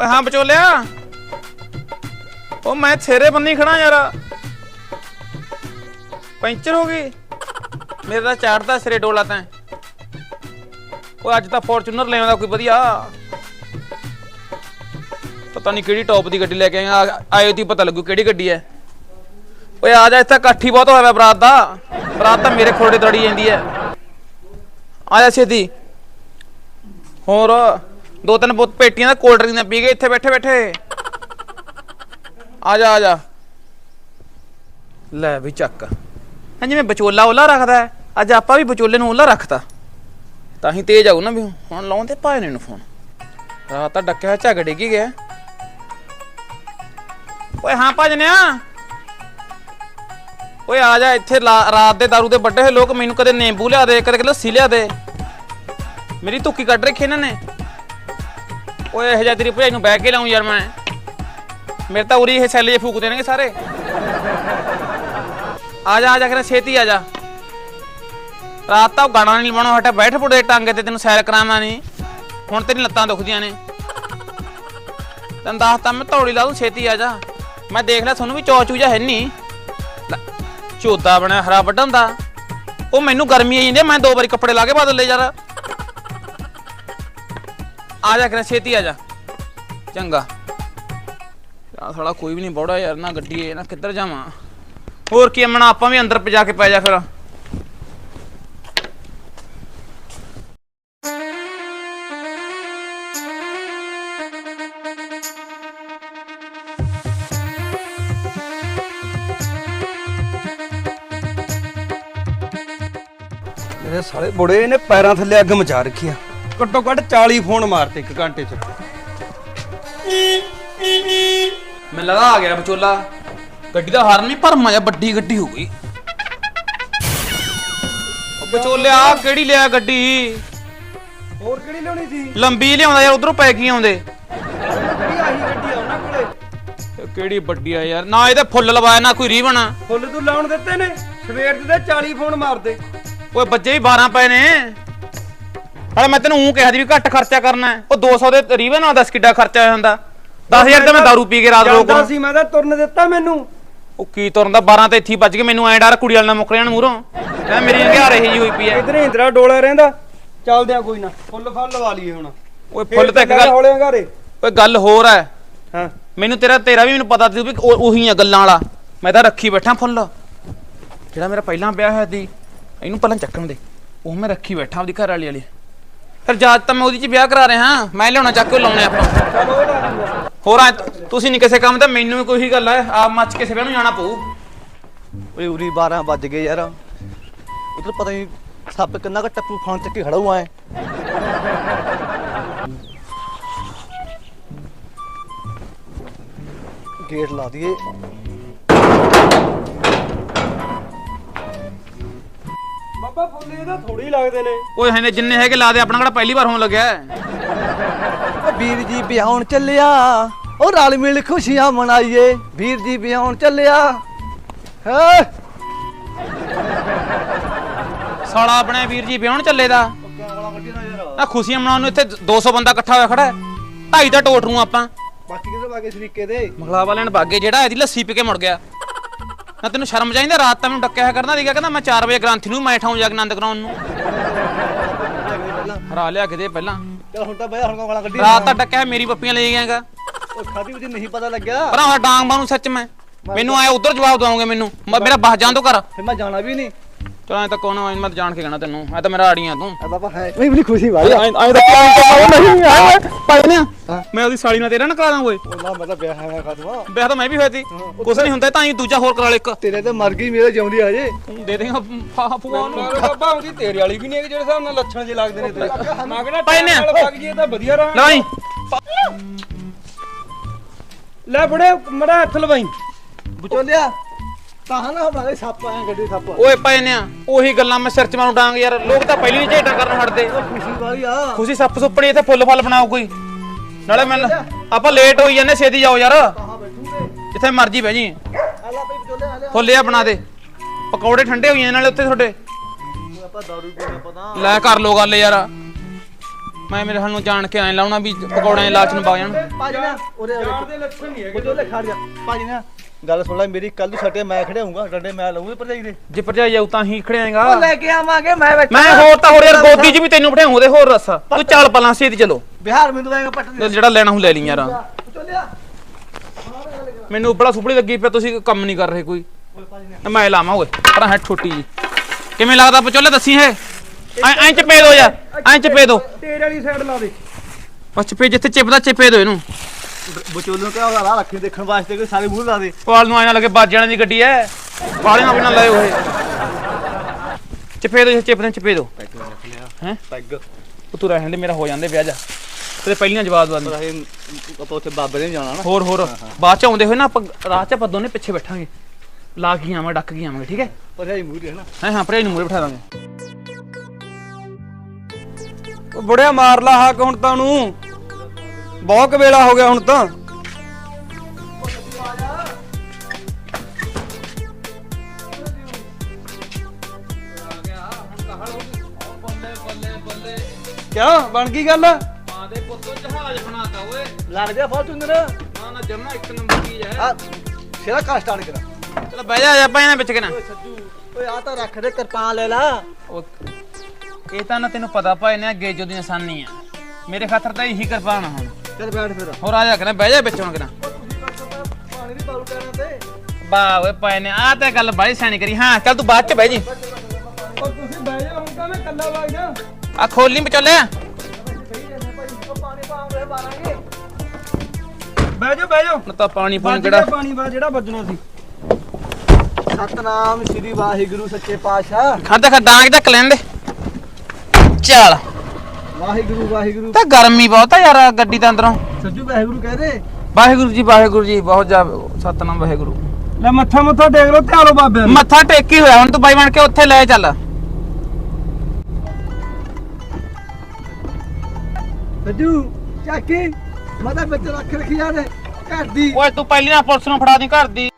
ਓਏ ਹਾਂ ਬਚੋਲਿਆ ਉਹ ਮੈਂ ਛੇਰੇ ਬੰਨੀ ਖੜਾ ਯਾਰ। ਪੈਂਚਰ ਹੋ ਗਈ। ਮੇਰੇ ਤਾਂ ਚਾੜਦਾ ਸਿਰੇ ਡੋਲਾ ਤੈਂ। ਉਹ ਅੱਜ ਤਾਂ ਫੋਰਚੂਨਰ ਲੈ ਆਉਂਦਾ ਕੋਈ ਵਧੀਆ। ਪਤਾ ਨਹੀਂ ਕਿਹੜੀ ਟੌਪ ਦੀ ਗੱਡੀ ਲੈ ਕੇ ਆਇਆ। ਆਏ ਤੀ ਪਤਾ ਲੱਗੂ ਕਿਹੜੀ ਗੱਡੀ ਐ ਓਏ ਆ ਜਾ ਇੱਥੇ ਇਕੱਠੀ ਬਹੁਤ ਹੋਇਆ ਵਾ ਬਰਾਤ ਦਾ। ਬਰਾਤ ਤਾਂ ਮੇਰੇ ਖੋੜੇ ਦੜੀ ਜਾਂਦੀ ਐ ਆ ਜਾ ਛੇਤੀ। ਹੋਰ ਦੋ ਤਿੰਨ ਬੋਤ ਪੇਟੀਆਂ ਦਾ ਕੋਲਡ ਡਰਿੰਕ ਦੀਆਂ ਪੀ ਗਏ ਇੱਥੇ ਬੈਠੇ ਬੈਠੇ। ਆ ਜਾ ਆ ਜਾ। ਲੈ ਵੀ ਚੱਕ। ਹਾਂ ਜਿਵੇਂ ਵਿਚੋਲਾ ਉਹਲਾ ਰੱਖਦਾ ਹੈ, ਅੱਜ ਆਪਾਂ ਵੀ ਵਿਚੋਲੇ ਨੂੰ ਉਹਲਾ ਰੱਖਤਾ। ਤਾਂ ਹੀ ਤੇਜ਼ ਆਊ ਨਾ ਵੀ ਹੁਣ ਲਾਉਂਦੇ ਭਾਏ ਨੇ ਨੂੰ ਫੋਨ। ਰਾਤ ਤਾਂ ਡੱਕਿਆ ਹੋਇਆ ਝਗੜੇ ਕੀ ਗਿਆ। ਓਏ ਹਾਂ ਭਜਨਿਆ ਓਏ ਆ ਜਾ ਇੱਥੇ ਰਾਤ ਦੇ ਦਾਰੂ ਦੇ ਵੱਡੇ ਹੋਏ ਲੋਕ ਮੈਨੂੰ ਕਦੇ ਨਿੰਬੂ ਲਿਆ ਦੇ, ਕਦੇ ਲੱਸੀ ਲਿਆ ਦੇ। ਮੇਰੀ ਧੁੱਕੀ ਕੱਢ ਰੱਖੀ ਇਹਨਾਂ ਨੇ। ਓਏ ਇਹ ਜਿਹਾ ਤੇਰੀ ਭਜਾਈ ਨੂੰ ਬਹਿ ਕੇ ਲਾਉਂ ਯਾਰ ਮੈਂ। ਮੇਰੇ ਤਾਂ ਉਰੀ ਇਹ ਸੈਲੇ ਜੇ ਫੂਕ ਦੇਣਗੇ ਸਾਰੇ। ਆ ਜਾ ਆ ਜਾ ਕਰ ਛੇਤੀ ਆ ਜਾ। ਰਾਤ ਤਾਂ ਗਾਣਾ ਨਹੀਂ ਬਣਾਉ ਹਟੇ ਬੈਠ ਪੁੜੇ ਟਾਂਗੇ ਤੇ ਤੈਨੂੰ ਸੈਰ ਕਰਾਵਾਂ ਨਹੀਂ ਹੁਣ ਤੇਰੀ ਲੱਤਾਂ ਦੁਖਦੀਆਂ ਨੇ। ਤੈਨੂੰ ਦੱਸਤਾ ਮੈਂ ਤੌੜੀ ਲਾ ਦੂੰ ਛੇਤੀ ਆ ਜਾ। ਮੈਂ ਦੇਖ ਲਿਆ ਤੁਹਾਨੂੰ ਵੀ ਚੌ ਚੂਜਾ ਹੈ ਨਹੀਂ ਚੋਦਾ ਬਣਿਆ ਹਰਾ ਵੱਢਣ ਦਾ। ਉਹ ਮੈਨੂੰ ਗਰਮੀ ਆਈ ਜਾਂਦੀ ਆ, ਮੈਂ ਦੋ ਵਾਰੀ ਕੱਪੜੇ ਲਾ ਕੇ ਬਦਲ ਲਏ ਯਾਰ। ਆ ਜਾ ਕਰ ਛੇਤੀ ਆ ਜਾ। ਚੰਗਾ। ਆ ਸਾਲਾ ਕੋਈ ਵੀ ਨਹੀਂ ਬੌੜਾ ਯਾਰ ਨਾ ਗੱਡੀ ਹੈ ਨਾ ਕਿੱਧਰ ਜਾਵਾਂ। ਹੋਰ ਕੀ ਅਮਣਾ ਆਪਾਂ ਵੀ ਅੰਦਰ ਪਜਾ ਕੇ ਪੈ ਜਾ ਫਿਰ। ਮੇਰੇ ਸਾਲੇ ਬੁੜੇ ਨੇ ਪੈਰਾਂ ਥੱਲੇ ਅੱਗ ਮਚਾ ਰੱਖੀ ਆ। ਘੱਟੋ ਘੱਟ 40 ਫੋਨ ਮਾਰਤੇ ਇੱਕ ਘੰਟੇ ਚ। ਮੈਨੂੰ ਲੱਗਾ ਆ ਗਿਆ ਵਿਚੋਲਾ। ਗੱਡੀ ਦਾ ਹਾਰਨ ਨਹੀਂ ਪਰ ਮਜਾ ਵੱਡੀ ਗੱਡੀ ਹੋ ਗਈ। ਉਹ ਵਿਚੋਲਿਆ ਆਹ ਕਿਹੜੀ ਲਿਆ ਗੱਡੀ? ਹੋਰ ਕਿਹੜੀ ਲਿਆਉਣੀ ਸੀ? ਲੰਬੀ ਲਿਆਉਂਦਾ ਯਾਰ ਉਧਰੋਂ ਪੈ ਗਈ ਆਉਂਦੇ। ਕਿਹੜੀ ਆਹੀ ਗੱਡੀ ਆ ਉਹਨਾਂ ਕੋਲੇ। ਇਹ ਕਿਹੜੀ ਵੱਡੀ ਆ ਯਾਰ? ਨਾ ਇਹਦੇ ਫੁੱਲ ਲਵਾਇਆ ਨਾ ਕੋਈ ਰੀਬਨ। ਫੁੱਲ ਤੂੰ ਲਾਉਣ ਦਿੱਤੇ ਨੇ। ਸਵੇਰ ਦੇ ਤਾਂ 40 ਫੋਨ ਮਾਰਦੇ। ਓਏ ਬੱਚੇ ਵੀ 12 ਪਏ ਨੇ। ਹਲੇ ਮੈਂ ਤੈਨੂੰ ਊਂ ਕਿਹਾ ਸੀ ਵੀ ਘੱਟ ਖਰਚਾ ਕਰਨਾ ਹੈ। ਉਹ 200 ਦੇ ਰੀਬਨ ਨਾਲ ਦੱਸ ਕਿੱਡਾ ਖਰਚਾ ਹੋ ਜਾਂਦਾ 10000 ਤੇ ਮੈਂ ਦਾਰੂ ਪੀ ਕੇ ਰਾਤ ਰੋਕ ਜਾਂਦਾ ਸੀ ਮੈਂ ਤਾਂ ਤੁਰਨ ਦਿੱਤਾ ਮੈਨੂੰ। ਉਹ ਕੀ ਤੁਰਨ ਦਾ? 12 ਤੇ ਇੱਥੇ ਹੀ ਵੱਜ ਕੇ ਮੈਨੂੰ ਐਂ ਡਰ ਕੁੜੀ ਵਾਲ ਨਾਲ ਮੁੱਕ ਜਾਣ ਮੂਹਰੋਂ। ਮੈਂ ਮੇਰੀ ਅੰਗਿਆਰ ਇਹੀ ਜਿਹੀ ਹੋਈ ਪਈ ਐ ਇਧਰ ਇੰਦਰਾ ਡੋਲਾ ਰਹਿੰਦਾ। ਚੱਲਦੇ ਆ ਕੋਈ ਨਾ। ਫੁੱਲ ਫਲ ਲਵਾ ਲਈਏ ਹੁਣ। ਓਏ ਫੁੱਲ ਤਾਂ ਇੱਕ ਗੱਲ ਹੌਲੇ ਘਰੇ ਓਏ ਗੱਲ ਹੋਰ ਐ ਹਾਂ। ਮੈਨੂੰ ਤੇਰਾ ਤੇਰਾ ਵੀ ਮੈਨੂੰ ਪਤਾ ਸੀ ਵੀ ਉਹ- ਉਹੀ ਆ ਗੱਲਾਂ ਵਾਲਾ। ਮੈਂ ਤਾਂ ਰੱਖੀ ਬੈਠਾ ਫੁੱਲ। ਜਿਹੜਾ ਮੇਰਾ ਪਹਿਲਾਂ ਵਿਆਹ ਹੋਇਆ ਸੀ। ਇਹਨੂੰ ਪਹਿਲਾਂ ਚੱਕਣ ਦੇ। ਉਹ ਮੈਂ ਰੱਖੀ ਬੈਠਾ ਆਪਦੀ ਘਰ ਵਾਲੀ। ਵਾਲੀ ਫਿਰ ਜਾਤ ਤਾਂ ਮੈਂ ਉਹਦੀ ਚ ਵਿਆਹ ਕਰਾ ਰਿਹਾ ਮੈਂ ਲਿਆਉਣਾ ਚੱਕ ਕੇ ਲਾਉਣੇ ਆਪਾਂ। ਹੋਰ ਐ ਤੁਸੀਂ ਨਹੀਂ ਕਿਸੇ ਕੰਮ ਤੇ ਮੈਨੂੰ ਵੀ ਕੋਈ ਗੱਲ ਐ ਆਪ ਮੱਚ ਕਿਸੇ ਵਿਆਹ ਨੂੰ ਜਾਣਾ ਪਊ। ਓਏ ਉਰੀ 12 ਵੱਜ ਗਏ ਯਾਰ। ਉਧਰ ਪਤਾ ਨਹੀਂ ਸੱਪ ਕਿੰਨਾ ਕੁ ਟੱਪੂ ਫਾਨ ਚੱਕ ਕੇ ਖੜਾ ਹੁਆ ਹੈ ਗੇਟ ਲਾ ਦਈਏ। ਬਾਬਾ ਫੁੱਲ ਇਹਦਾ ਥੋੜੀ ਲੱਗਦੇ ਨੇ। ਓਏ ਹੈਨੇ ਜਿੰਨੇ ਹੈਗੇ ਲਾ ਦੇ ਆਪਣਾ ਕਿਹੜਾ ਪਹਿਲੀ ਵਾਰ ਹੋਣ ਲੱਗਿਆ? ਹੈ। ਵੀਰ ਜੀ ਵਿਆਹਣ ਚੱਲਿਆ ਉਹ ਰਲ ਮਿਲ ਖੁਸ਼ੀਆਂ ਮਨਾਈਏ। ਵੀਰ ਜੀ ਵਿਆਹਣ ਚੱਲਿਆ। ਹੈ? ਸਾਲਾ ਆਪਣੇ ਵੀਰ ਜੀ ਵਿਆਹਣ ਚੱਲੇ ਦਾ। ਆ ਖੁਸ਼ੀਆਂ ਮਨਾਉਣ ਨੂੰ ਇੱਥੇ 200 ਬੰਦਾ ਇਕੱਠਾ ਹੋਇਆ ਖੜਾ ਹੈ। ਢਾਈ ਤਾਂ ਟੋਟ ਨੂੰ ਆਪਾਂ। ਬਾਕੀ ਕਿਧਰ ਵਾਗੇ ਸਰੀਕੇ ਦੇ? ਮਗਲਾ ਵਾਲਿਆਂ ਨੇ ਬਾਗੇ ਜਿਹੜਾ ਇਹਦੀ ਲੱਸੀ ਪੀ ਕੇ ਮੁੜ ਗਿਆ। ਨਾ ਤੈਨੂੰ ਸ਼ਰਮ ਚਾਹੀਦਾ ਰਾਤ ਤਾਂ ਮੈਨੂੰ ਡੱਕਿਆ ਕਰਦਾ ਸੀਗਾ ਕਹਿੰਦਾ ਮੈਂ 4 ਵਜੇ ਗ੍ਰੰਥੀ ਨੂੰ ਮੈਂ ਠਾਉਂ ਜਾ ਕੇ ਆਨੰਦ ਕਰਾਉਣ ਨੂੰ। ਹਰਾ ਲਿਆ ਕਿਤੇ ਪਹਿਲਾਂ। ਚਲ ਹੁਣ ਤਾਂ ਬਈ ਹੁਣ ਗਾਲਾਂ ਕੱਢੀ ਰਾਤ ਤਾਂ ਡੱਕਿਆ ਮੇਰੀ ਪੱਪੀਆਂ ਲੈ ਗਿਆਗਾ ਉਹ ਖਾਦੀ ਵੀ ਨਹੀਂ ਪਤਾ ਲੱਗਿਆ। ਆ ਡਾਂਗ ਮਾਰੂ ਸੱਚ ਮੈਂ। ਮੈਨੂੰ ਆਇਆ ਉਧਰ ਜਵਾਬ ਦਵਾਉਂਗੇ ਮੈਨੂੰ। ਮੈਂ- ਮੇਰਾ ਬਾਹ ਜਾਂ ਤੋਂ ਕਰ ਫਿਰ ਮੈਂ ਜਾਣਾ ਵੀ ਨਹੀਂ। ਚਲ ਐ ਤਾਂ ਕੋਣ ਮੈਂ ਤਾਂ ਜਾਣ ਕੇ ਕਹਿਣਾ ਤੈਨੂੰ। ਐ ਤਾਂ ਮੇਰਾ ਆੜੀਆਂ ਤੂੰ। ਆ ਬਾਬਾ ਹੈ। ਨਹੀਂ ਬੜੀ ਖੁਸ਼ੀ ਭਾਈ ਐ ਤਾਂ ਨਹੀਂ ਆ। ਪਾਈ ਨੇ ਹਾਂ। ਮੈਂ ਉਹਦੀ ਸਾਲੀ ਨਾਲ ਤੇਰਾ ਨਾ ਕਰਾ ਦਾਂ ਓਏ। ਉਹ ਨਾ ਮਤਲਬ ਵਿਆਹ ਹੈ ਖਾਦਵਾ ਵਿਆਹ ਤਾਂ ਮੈਂ ਵੀ ਹੋਇਆ ਸੀ। ਕੁਛ ਨਹੀਂ ਹੁੰਦਾ ਤਾਂ ਹੀ ਦੂਜਾ ਹੋਰ ਕਰਾ ਲੈ ਇੱਕ। ਤੇਰੇ ਤੇ ਮਰ ਗਈ ਮੇਰੇ ਜਿਉਂਦੀ ਹਜੇ। ਤੂੰ ਦੇ ਦੇਗਾ ਫਾਫੂਆ ਨੂੰ ਮਾਰੋ ਬਾਬਾ ਹੁੰਦੀ ਤੇਰੇ ਵਾਲੀ ਵੀ ਨਹੀਂ ਹੈਗੀ ਜਿਹੜੇ ਹਿਸਾਬ ਨਾਲ ਲੱਛਣ ਜੇ ਲੱਗਦੇ ਨੇ ਤੇਰੇ। ਮੈਂ ਕਹਿੰਦਾ ਭਾਈ ਨੇ। ਟਾਈਮ ਨਾਲ ਜੀ ਤਾਂ ਵਧੀਆ ਰਹਾ। ਲਵਾਈ ਲੈ ਬੜੇ ਮੜਾ ਹੱਥ ਲਵਾਈ। ਬਚੋਲਿਆ। ਤਾਂ ਨਾ ਬਣਾ ਸੱਪ ਆਇਆ ਗੱਡੀ ਸੱਪ ਓਏ ਪਏ ਨੇ ਉਹੀ ਗੱਲਾਂ ਮੈਂ ਸਿਰ ਚ ਮਾਰੂ ਡਾਂਗ ਯਾਰ। ਲੋਕ ਤਾਂ ਪਹਿਲੀ ਨਹੀਂ ਝੇਟਾ ਕਰਨ ਹਟਦੇ। ਖੁਸ਼ੀ ਵਾਲੀ ਆ। ਖੁਸ਼ੀ ਸੱਪ ਸੁੱਪਣੀ ਇੱਥੇ ਫੁੱਲ ਫਲ ਬਣਾਓ ਕੋਈ। ਨਾਲੇ ਮੈਂ ਆਪਾਂ ਲੇਟ ਹੋਈ ਜਾਂਦੇ ਛੇਤੀ ਜਾਓ ਯਾਰ। ਜਿੱਥੇ ਮਰਜ਼ੀ ਬਹਿ ਜੀ। ਫੁੱਲਿਆ ਬਣਾ ਦੇ। ਪਕੌੜੇ ਠੰਡੇ ਹੋਈ ਜਾਂਦੇ ਨਾਲੇ ਉੱਥੇ ਤੁਹਾਡੇ। ਆਪਾਂ ਦਾਰੂ ਪੀਣਾ ਪਤਾ ਲੈ ਕਰ ਲੋ ਗੱਲ ਯਾਰ। ਮੈਂ ਮੇਰੇ ਸਾਨੂੰ ਜਾਣ ਕੇ ਐ ਲਾਉਣਾ ਵੀ ਪਕੌੜਿਆਂ ਦੀ ਲਾਲਚ ਨੂੰ ਪਾ ਜਾਣ ਭਾਜੀ ਨਾ ਉਰੇ ਯਾਰ ਦੇ ਲੱਛਣ ਨਹੀਂ ਹੈਗੇ। ਬਚੋਲੇ ਖੜ ਜਾ ਭਾਜੀ ਨਾ ਗੱਲ ਸੁਣ ਲੈ ਮੇਰੀ ਕੱਲ ਨੂੰ ਸੱਟੇ ਮੈਂ ਖੜਿਆਉਂਗਾ ਡੰਡੇ ਮੈਂ ਲਾਉਂਗਾ ਭਰਜਾਈ ਦੇ। ਜੇ ਭਰਜਾਈ ਜਾਊ ਤਾਂ ਹੀ ਖੜਿਆਏਗਾ ਉਹ ਲੈ ਕੇ ਆਵਾਂਗੇ ਮੈਂ ਬੈਠਾ ਮੈਂ ਹੋਰ ਤਾਂ ਹੋਰ ਯਾਰ ਗੋਦੀ 'ਚ ਵੀ ਤੈਨੂੰ ਬਿਠਾਉਂ ਉਹਦੇ ਹੋਰ ਰਸ ਤੂੰ ਚੱਲ ਪਲਾਂ ਛੇਤੀ ਚਲੋ। ਬਿਹਾਰ ਮੈਨੂੰ ਆਏਗਾ ਪੱਟ ਦੇ। ਜਿਹੜਾ ਲੈਣਾ ਹੁਣ ਲੈ ਲਈ ਯਾਰ। ਮੈਨੂੰ ਉਬੜਾ ਸੁਪੜੀ ਲੱਗੀ ਪਿਆ ਤੁਸੀਂ ਕੰਮ ਨਹੀਂ ਕਰ ਰਹੇ ਕੋਈ। ਮੈਂ ਲਾਵਾਂ ਓਏ ਪਰ ਹੈ ਛੋਟੀ ਜੀ। ਕਿਵੇਂ ਲੱਗਦਾ ਪਚੋਲੇ ਦੱਸੀ ਹੈ? ਐ ਐਂ ਚਪੇ ਦੋ ਯਾਰ ਐਂ ਚਪੇ ਦੋ ਤੇਰੇ ਵਾਲੀ ਸਾਈਡ ਲਾ ਦੇ। ਬਸ ਚਪੇ ਜਿੱਥੇ ਚਿਪਦਾ ਚਪੇ ਦੋ ਇਹਨੂੰ। ਬਚੋਲੇ ਕਿਹਾ ਰਾਹ ਰੱਖੀ ਦੇਖਣ ਵਾਸਤੇ ਕੋਈ ਸਾਰੇ ਮੂੰਹ ਲਾ ਦੇ। ਪਾਲ ਨੂੰ ਆਇਆ ਲੱਗੇ ਬਾਜਿਆਂ ਦੀ ਗੱਡੀ ਐ। ਵਾਲੇ ਨਾਲ ਵੀ ਨਾ ਲਾਏ ਹੋਏ ਚਪੇ ਦੋ ਚਪੇ ਚਪੇ ਦੋ ਹੈ? ਪੈਗ। ਤੂੰ ਰਹਿਣ ਦੇ ਮੇਰਾ ਹੋ ਜਾਂਦੇ ਵਿਆਹ ਜਾ। ਤੇਰੇ ਪਹਿਲੀਆਂ ਜਵਾਬ ਦਵਾਂ ਆਪਾਂ ਉੱਥੇ ਬਾਬੇ ਨੇ ਜਾਣਾ ਨਾ। ਹੋਰ ਹੋਰ। ਬਾਅਦ ਚ ਆਉਂਦੇ ਹੋਏ ਨਾ ਆਪਾਂ ਰਾਹ ਚ ਆਪਾਂ ਦੋਨੇ ਪਿੱਛੇ ਬੈਠਾਂਗੇ। ਲਾ ਕੇ ਆਵਾਂ ਡੱਕ ਕੇ ਆਵਾਂਗੇ ਠੀਕ ਹੈ ਭਰਜਾਈ ਮੂੰਹ ਹੈ ਨਾ। ਹਾਂ ਹਾਂ ਭਰੇ ਨੂੰ ਮੂਰੇ ਬਿਠਾ ਦਾਂਗੇ। ਉਹ ਬੁੜਿਆ ਮਾਰ ਲਾ ਹੱਕ ਹੁਣ ਤਾਂ ਨੂੰ ਬਹੁਤ ਵੇਲਾ ਹੋ ਗਿਆ ਹੁਣ ਤਾਂ। ਕਿਆ? ਬਣ ਗਈ ਗੱਲ? ਆਦੇ ਪੁੱਤੋ ਜਹਾਜ਼ ਬਣਾਤਾ ਓਏ ਲੜ ਜਾ ਫਾਰਚੂਨਰ ਨਾ ਨਾ ਜਮਾ ਇੱਕ ਨੰਬਰ ਚੀਜ਼ ਹੈ। ਆ ਸਿਰਾ ਕਾ ਸਟਾਰਟ ਕਰਾ। ਚਲ ਬਹਿ ਜਾ ਆਪਾਂ ਇਹਨਾਂ ਵਿੱਚ ਕਿਨਾ ਓਏ ਸੱਜੂ ਓਏ ਆ ਤਾਂ ਰੱਖ ਦੇ ਕਿਰਪਾਨ ਲੈ ਲਾ। ਇਹ ਤਾਂ ਨਾ ਤੈਨੂੰ ਪਤਾ ਭਾਈ ਨੇ ਅੱਗੇ ਜੋ ਦੀ ਨਿਸ਼ਾਨੀ ਆ। ਮੇਰੇ ਖਾਤਰ ਤਾਂ ਇਹੀ ਕਿਰਪਾਨ ਆ ਹੁਣ। ਚੱਲ ਬੈਠ ਫਿਰ। ਹੋਰ ਆ ਜਾ ਕਿਨਾ ਬਹਿ ਜਾ ਵਿੱਚ ਹੁਣ ਕਿਨਾ। ਪਾਣੀ ਬਾਲੂ ਤੇ ਓਏ ਭਾਈ ਨੇ ਆ ਤਾਂ ਗੱਲ ਬਾਈ ਸਿਆਣੀ ਕਰੀ। ਹਾਂ ਚੱਲ ਤੂੰ ਬਾਅਦ ਚ ਬਹਿ ਜੀ। ਉਹ ਤੁਸੀਂ ਬਹਿ ਜਾ ਹੁਣ ਤਾਂ ਮੈਂ ਕੱਲਾ ਵਗ ਜਾ। ਆ ਖੋਲੀ ਵਿਚੋਲੇ। ਪਾਣੀ ਪਾਉਂਦੇ ਬਾਰਾਂਗੇ ਬਹਿ ਜਾ ਬਹਿ ਜਾ ਹੁਣ ਤਾਂ ਪਾਣੀ ਪੂਣੀ ਗਿਆ ਪਾਣੀ ਵਾ ਜਿਹੜਾ ਵੱਜਣਾ ਸੀ। ਸਤਨਾਮ ਸ੍ਰੀ ਵਾਹਿਗੁਰੂ ਸੱਚੇ ਪਾਤਸ਼ਾਹ। ਖਾਦਾ ਖਾ ਡਾਂਗ ਢੱਕ ਲੈਣ ਦੇ। ਚੱਲ। ਵਾਹਿਗੁਰੂ ਵਾਹਿਗੁਰੂ। ਤਾਂ ਗਰਮੀ ਬਹੁਤ ਆ ਯਾਰ ਗੱਡੀ ਦੇ ਅੰਦਰੋਂ। ਸੱਜੂ ਵਾਹਿਗੁਰੂ ਕਹਦੇ ਵਾਹਿਗੁਰੂ ਜੀ ਵਾਹਿਗੁਰੂ ਜੀ ਬਹੁਤ ਜਾ ਸਤਨਾਮ ਵਾਹਿਗੁਰੂ। ਲੈ ਮੱਥਾ ਮੱਥਾ ਟੇਕ ਲੋ ਧਿਆਲੋ ਬਾਬੇ ਨੂੰ। ਮੱਥਾ ਟੇਕੀ ਹੋਇਆ ਹੁਣ ਤੂੰ ਬਾਈ ਬਣ ਕੇ ਉੱਥੇ ਲੈ ਚੱਲ। ਸੱਜੂ ਚਾਕੀ ਮਦਾ ਵਿੱਚ ਰੱਖ ਰੱਖੀ ਯਾਰ ਘਰ ਦੀ। ਓਏ ਤੂੰ ਪਹਿਲੀ ਨਾ ਪੁਲਿਸ ਨੂੰ ਫੜਾ ਦੀ ਘਰ ਦੀ।